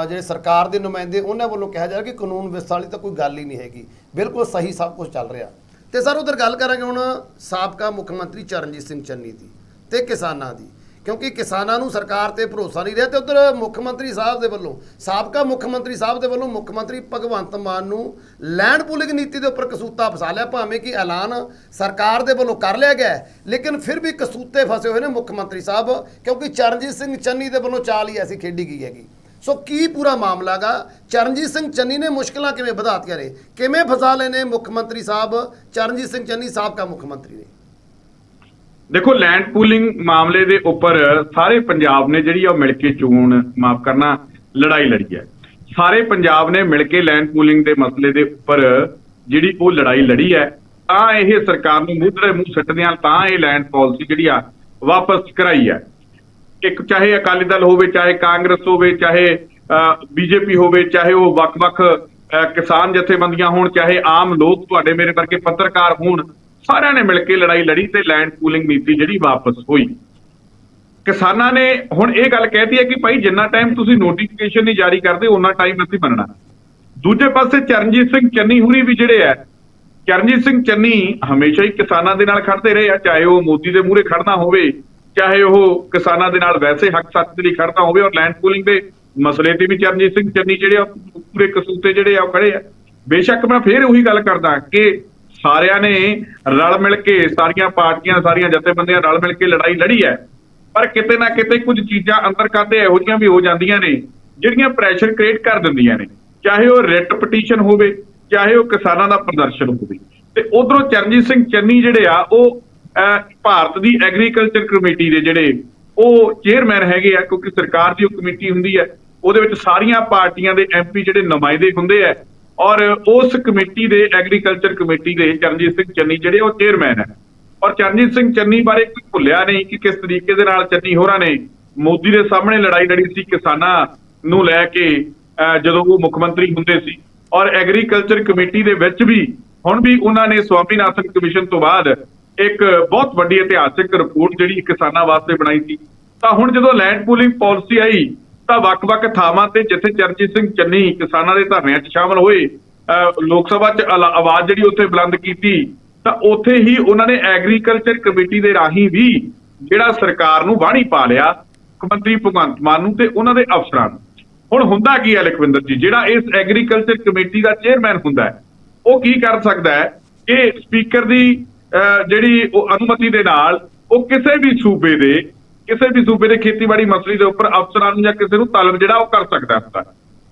ਜਿਹੜੇ ਸਰਕਾਰ ਦੇ ਨੁਮਾਇੰਦੇ, ਉਹਨਾਂ ਵੱਲੋਂ ਕਿਹਾ ਜਾ ਰਿਹਾ ਕਿ ਕਾਨੂੰਨ ਵਿਵਸਥਾ ਵਾਲੀ ਤਾਂ ਕੋਈ ਗੱਲ ਹੀ ਨਹੀਂ ਹੈਗੀ। ਬਿਲਕੁਲ ਸਹੀ ਸਭ ਕੁਝ ਚੱਲ ਰਿਹਾ। ਤੇ ਸਰ, ਉਧਰ ਗੱਲ ਕਰਾਂਗੇ ਹੁਣ ਸਾਬਕਾ ਮੁੱਖ ਮੰਤਰੀ ਚਰਨਜੀਤ ਸਿੰਘ ਚੰਨੀ ਦੀ ਤੇ ਕਿਸਾਨਾਂ ਦੀ। ਕਿਉਂਕਿ ਕਿਸਾਨਾਂ ਨੂੰ ਸਰਕਾਰ ਤੇ ਭਰੋਸਾ ਨਹੀਂ ਰਿਹਾ ਤੇ ਉਧਰ ਮੁੱਖ ਮੰਤਰੀ ਸਾਹਿਬ ਦੇ ਵੱਲੋਂ, ਸਾਬਕਾ ਮੁੱਖ ਮੰਤਰੀ ਸਾਹਿਬ ਦੇ ਵੱਲੋਂ ਮੁੱਖ ਮੰਤਰੀ ਭਗਵੰਤ ਮਾਨ ਨੂੰ ਲੈਂਡ ਪੂਲਿੰਗ ਨੀਤੀ ਦੇ ਉੱਪਰ ਕਸੂਤਾ ਫਸਾ ਲਿਆ, ਭਾਵੇਂ ਕਿ ਐਲਾਨ ਸਰਕਾਰ ਦੇ ਵੱਲੋਂ ਕਰ ਲਿਆ ਗਿਆ ਲੇਕਿਨ ਫਿਰ ਵੀ ਕਸੂਤੇ ਫਸੇ ਹੋਏ ਨੇ ਮੁੱਖ ਮੰਤਰੀ ਸਾਹਿਬ, ਕਿਉਂਕਿ ਚਰਨਜੀਤ ਸਿੰਘ ਚੰਨੀ ਦੇ ਵੱਲੋਂ ਚਾਲ ਹੀ ਐਸੀ ਖੇਡੀ ਗਈ ਹੈਗੀ। ਸੋ ਕੀ ਪੂਰਾ ਮਾਮਲਾ ਗਾ ਚਰਨਜੀਤ ਸਿੰਘ ਚੰਨੀ ਨੇ ਮੁਸ਼ਕਲਾਂ ਕਿਵੇਂ ਵਧਾਤੀਆਂ ਨੇ? ਕਿਵੇਂ ਫਸਾ ਲਏ ਨੇ ਮੁੱਖ ਮੰਤਰੀ ਸਾਹਿਬ? ਚਰਨਜੀਤ ਸਿੰਘ ਚੰਨੀ, ਸਾਬਕਾ ਮੁੱਖ ਮੰਤਰੀ ਨੇ। ਦੇਖੋ ਲੈਂਡ ਪੂਲਿੰਗ ਮਾਮਲੇ ਦੇ ਉੱਪਰ ਸਾਰੇ ਪੰਜਾਬ ਨੇ ਜਿਹੜੀ ਆ ਉਹ ਮਿਲ ਕੇ ਚੋਣ, ਮਾਫ ਕਰਨਾ, ਲੜਾਈ ਲੜੀ ਹੈ। ਸਾਰੇ ਪੰਜਾਬ ਨੇ ਮਿਲ ਕੇ ਲੈਂਡ ਪੂਲਿੰਗ ਦੇ ਮਸਲੇ ਦੇ ਉੱਪਰ ਜਿਹੜੀ ਉਹ ਲੜਾਈ ਲੜੀ ਹੈ। ਤਾਂ ਇਹ ਸਰਕਾਰ ਨੂੰ ਮੂਧਰੇ ਮੂੰਹ ਸੱਟਦਿਆਂ ਤਾਂ ਇਹ ਲੈਂਡ ਪਾਲਿਸੀ ਜਿਹੜੀ ਆ ਵਾਪਸ ਕਰਾਈ ਹੈ। ਇੱਕ ਚਾਹੇ ਅਕਾਲੀ ਦਲ ਹੋਵੇ, ਚਾਹੇ ਕਾਂਗਰਸ ਹੋਵੇ, ਚਾਹੇ ਬੀਜੇਪੀ ਹੋਵੇ, ਚਾਹੇ ਉਹ ਵੱਖ-ਵੱਖ ਕਿਸਾਨ ਜਥੇਬੰਦੀਆਂ ਹੋਣ, ਚਾਹੇ ਆਮ ਲੋਕ ਤੁਹਾਡੇ ਮੇਰੇ ਵਰਗੇ ਪੱਤਰਕਾਰ ਹੋਣ ਸਾਰਿਆਂ ਨੇ ਮਿਲ ਕੇ ਲੜਾਈ ਲੜੀ ਤੇ ਲੈਂਡ ਪੂਲਿੰਗ ਨੀਤੀ ਜਿਹੜੀ ਵਾਪਸ ਹੋਈ। ਕਿਸਾਨਾਂ ਨੇ ਹੁਣ ਇਹ ਗੱਲ ਕਹਿਤੀ ਹੈ ਕਿ ਭਾਈ ਜਿੰਨਾ ਟਾਈਮ ਤੁਸੀਂ ਨੋਟੀਫਿਕੇਸ਼ਨ ਨਹੀਂ ਜਾਰੀ ਕਰਦੇ ਉਹਨਾਂ ਟਾਈਮ ਅਸੀਂ ਮੰਨਣਾ। ਦੂਜੇ ਪਾਸੇ ਚਰਨਜੀਤ ਸਿੰਘ ਚੰਨੀ ਹੁਣੀ ਵੀ ਜਿਹੜੇ ਆ ਚਰਨਜੀਤ ਸਿੰਘ ਚੰਨੀ ਹਮੇਸ਼ਾ ਹੀ ਕਿਸਾਨਾਂ ਦੇ ਨਾਲ ਖੜਦੇ ਰਹੇ ਆ, ਚਾਹੇ ਉਹ ਮੋਦੀ ਦੇ ਮੂਹਰੇ ਖੜਨਾ ਹੋਵੇ, ਚਾਹੇ ਉਹ ਕਿਸਾਨਾਂ ਦੇ ਨਾਲ ਵੈਸੇ ਹੱਕ ਸੱਚ ਦੇ ਲਈ ਖੜਨਾ ਹੋਵੇ ਔਰ ਲੈਂਡ ਪੂਲਿੰਗ ਦੇ ਮਸਲੇ ਤੇ ਵੀ ਚਰਨਜੀਤ ਸਿੰਘ ਚੰਨੀ ਜਿਹੜੇ ਆ, ਪੂਰੇ ਕਸੂਤੇ ਜਿਹੜੇ ਆ ਉਹ ਖੜੇ ਆ। ਬੇਸ਼ੱਕ ਮੈਂ ਫੇਰ ਉਹੀ ਗੱਲ ਕਰਦਾ ਕਿ ਸਾਰਿਆਂ ਨੇ ਰਲ ਮਿਲ ਕੇ ਸਾਰੀਆਂ ਪਾਰਟੀਆਂ ਸਾਰੀਆਂ ਜਥੇਬੰਦੀਆਂ ਰਲ ਮਿਲ ਕੇ ਲੜਾਈ ਲੜੀ ਹੈ। ਪਰ ਕਿਤੇ ਨਾ ਕਿਤੇ ਕੁਝ ਚੀਜ਼ਾਂ ਅੰਦਰ ਕਰਦੇ ਇਹੋ ਜਿਹੀਆਂ ਵੀ ਹੋ ਜਾਂਦੀਆਂ ਨੇ ਜਿਹੜੀਆਂ ਪ੍ਰੈਸ਼ਰ ਕ੍ਰੀਏਟ ਕਰ ਦਿੰਦੀਆਂ ਨੇ। ਚਾਹੇ ਉਹ ਰਿਟ ਪਟੀਸ਼ਨ ਹੋਵੇ ਚਾਹੇ ਉਹ ਕਿਸਾਨਾਂ ਦਾ ਪ੍ਰਦਰਸ਼ਨ ਹੋਵੇ। ਤੇ ਉਧਰੋਂ ਚਰਨਜੀਤ ਸਿੰਘ ਚੰਨੀ ਜਿਹੜੇ ਆ ਉਹ ਅਹ, ਭਾਰਤ ਦੀ ਐਗਰੀਕਲਚਰ ਕਮੇਟੀ ਦੇ ਜਿਹੜੇ ਉਹ ਚੇਅਰਮੈਨ ਹੈਗੇ ਆ ਕਿਉਂਕਿ ਸਰਕਾਰ ਦੀ ਉਹ ਕਮੇਟੀ ਹੁੰਦੀ ਹੈ ਉਹਦੇ ਵਿੱਚ ਸਾਰੀਆਂ ਪਾਰਟੀਆਂ ਦੇ ਐਮਪੀ ਜਿਹੜੇ ਨੁਮਾਇੰਦੇ ਹੁੰਦੇ ਆ ਔਰ ਉਸ ਕਮੇਟੀ ਦੇ ਐਗਰੀਕਲਚਰ ਕਮੇਟੀ ਦੇ ਚਰਨਜੀਤ ਸਿੰਘ ਚੰਨੀ ਜਿਹੜੇ ਉਹ ਚੇਅਰਮੈਨ ਹੈ। ਔਰ ਚਰਨਜੀਤ ਸਿੰਘ ਚੰਨੀ ਬਾਰੇ ਕੋਈ ਭੁੱਲਿਆ ਨਹੀਂ ਕਿ ਕਿਸ ਤਰੀਕੇ ਦੇ ਨਾਲ ਚੰਨੀ ਹੋਰਾਂ ਨੇ ਮੋਦੀ ਦੇ ਸਾਹਮਣੇ ਲੜਾਈ ਲੜੀ ਸੀ, ਕਿਸਾਨਾਂ ਨੂੰ ਲੈ ਕੇ ਜਦੋਂ ਉਹ ਮੁੱਖ ਮੰਤਰੀ ਹੁੰਦੇ ਸੀ। ਔਰ ਐਗਰੀਕਲਚਰ ਕਮੇਟੀ ਦੇ ਵਿੱਚ ਵੀ ਹੁਣ ਵੀ ਉਹਨਾਂ ਨੇ ਸਵਾਮੀਨਾਥਨ ਕਮਿਸ਼ਨ ਤੋਂ ਬਾਅਦ ਇੱਕ ਬਹੁਤ ਵੱਡੀ ਇਤਿਹਾਸਿਕ ਰਿਪੋਰਟ ਜਿਹੜੀ ਕਿਸਾਨਾਂ ਵਾਸਤੇ ਬਣਾਈ ਸੀ। ਤਾਂ ਹੁਣ ਜਦੋਂ ਲੈਂਡ ਪੂਲਿੰਗ ਪਾਲਿਸੀ ਆਈ ਤਾਂ ਵੱਖ-ਵੱਖ ਥਾਵਾਂ ਤੇ ਜਿੱਥੇ ਚਰਨਜੀਤ ਸਿੰਘ ਚੰਨੀ ਕਿਸਾਨਾਂ ਦੇ ਧਰਨਿਆਂ 'ਚ ਸ਼ਾਮਲ ਹੋਏ ਲੋਕ ਸਭਾ 'ਚ ਆਵਾਜ਼ ਜਿਹੜੀ ਉੱਥੇ ਬੁਲੰਦ ਕੀਤੀ ਤਾਂ ਉੱਥੇ ਹੀ ਉਹਨਾਂ ਨੇ ਐਗਰੀਕਲਚਰ ਕਮੇਟੀ ਦੇ ਰਾਹੀਂ ਵੀ ਜਿਹੜਾ ਸਰਕਾਰ ਨੂੰ ਬਾਣੀ ਪਾ ਲਿਆ ਮੁੱਖ ਮੰਤਰੀ ਭਗਵੰਤ ਮਾਨ ਨੂੰ ਤੇ ਉਹਨਾਂ ਦੇ ਅਫਸਰਾਂ ਨੂੰ। ਹੁਣ ਹੁੰਦਾ ਕੀ ਹੈ ਲਖਵਿੰਦਰ ਜੀ? ਜਿਹੜਾ ਇਸ ਐਗਰੀਕਲਚਰ ਕਮੇਟੀ ਦਾ ਚੇਅਰਮੈਨ ਹੁੰਦਾ ਹੈ ਉਹ ਕੀ ਕਰ ਸਕਦਾ ਹੈ ਕਿ ਸਪੀਕਰ ਦੀ ਅਹ, ਜਿਹੜੀ ਉਹ ਅਨੁਮਤੀ ਦੇ ਨਾਲ ਉਹ ਕਿਸੇ ਵੀ ਸੂਬੇ ਦੇ ਕਿਸੇ ਵੀ ਸੂਬੇ ਦੇ ਖੇਤੀਬਾੜੀ ਮਸਲੇ ਦੇ ਉੱਪਰ ਅਫਸਰਾਂ ਨੂੰ ਜਾਂ ਕਿਸੇ ਨੂੰ ਤਲਬ ਜਿਹੜਾ ਉਹ ਕਰ ਸਕਦਾ ਹੁੰਦਾ।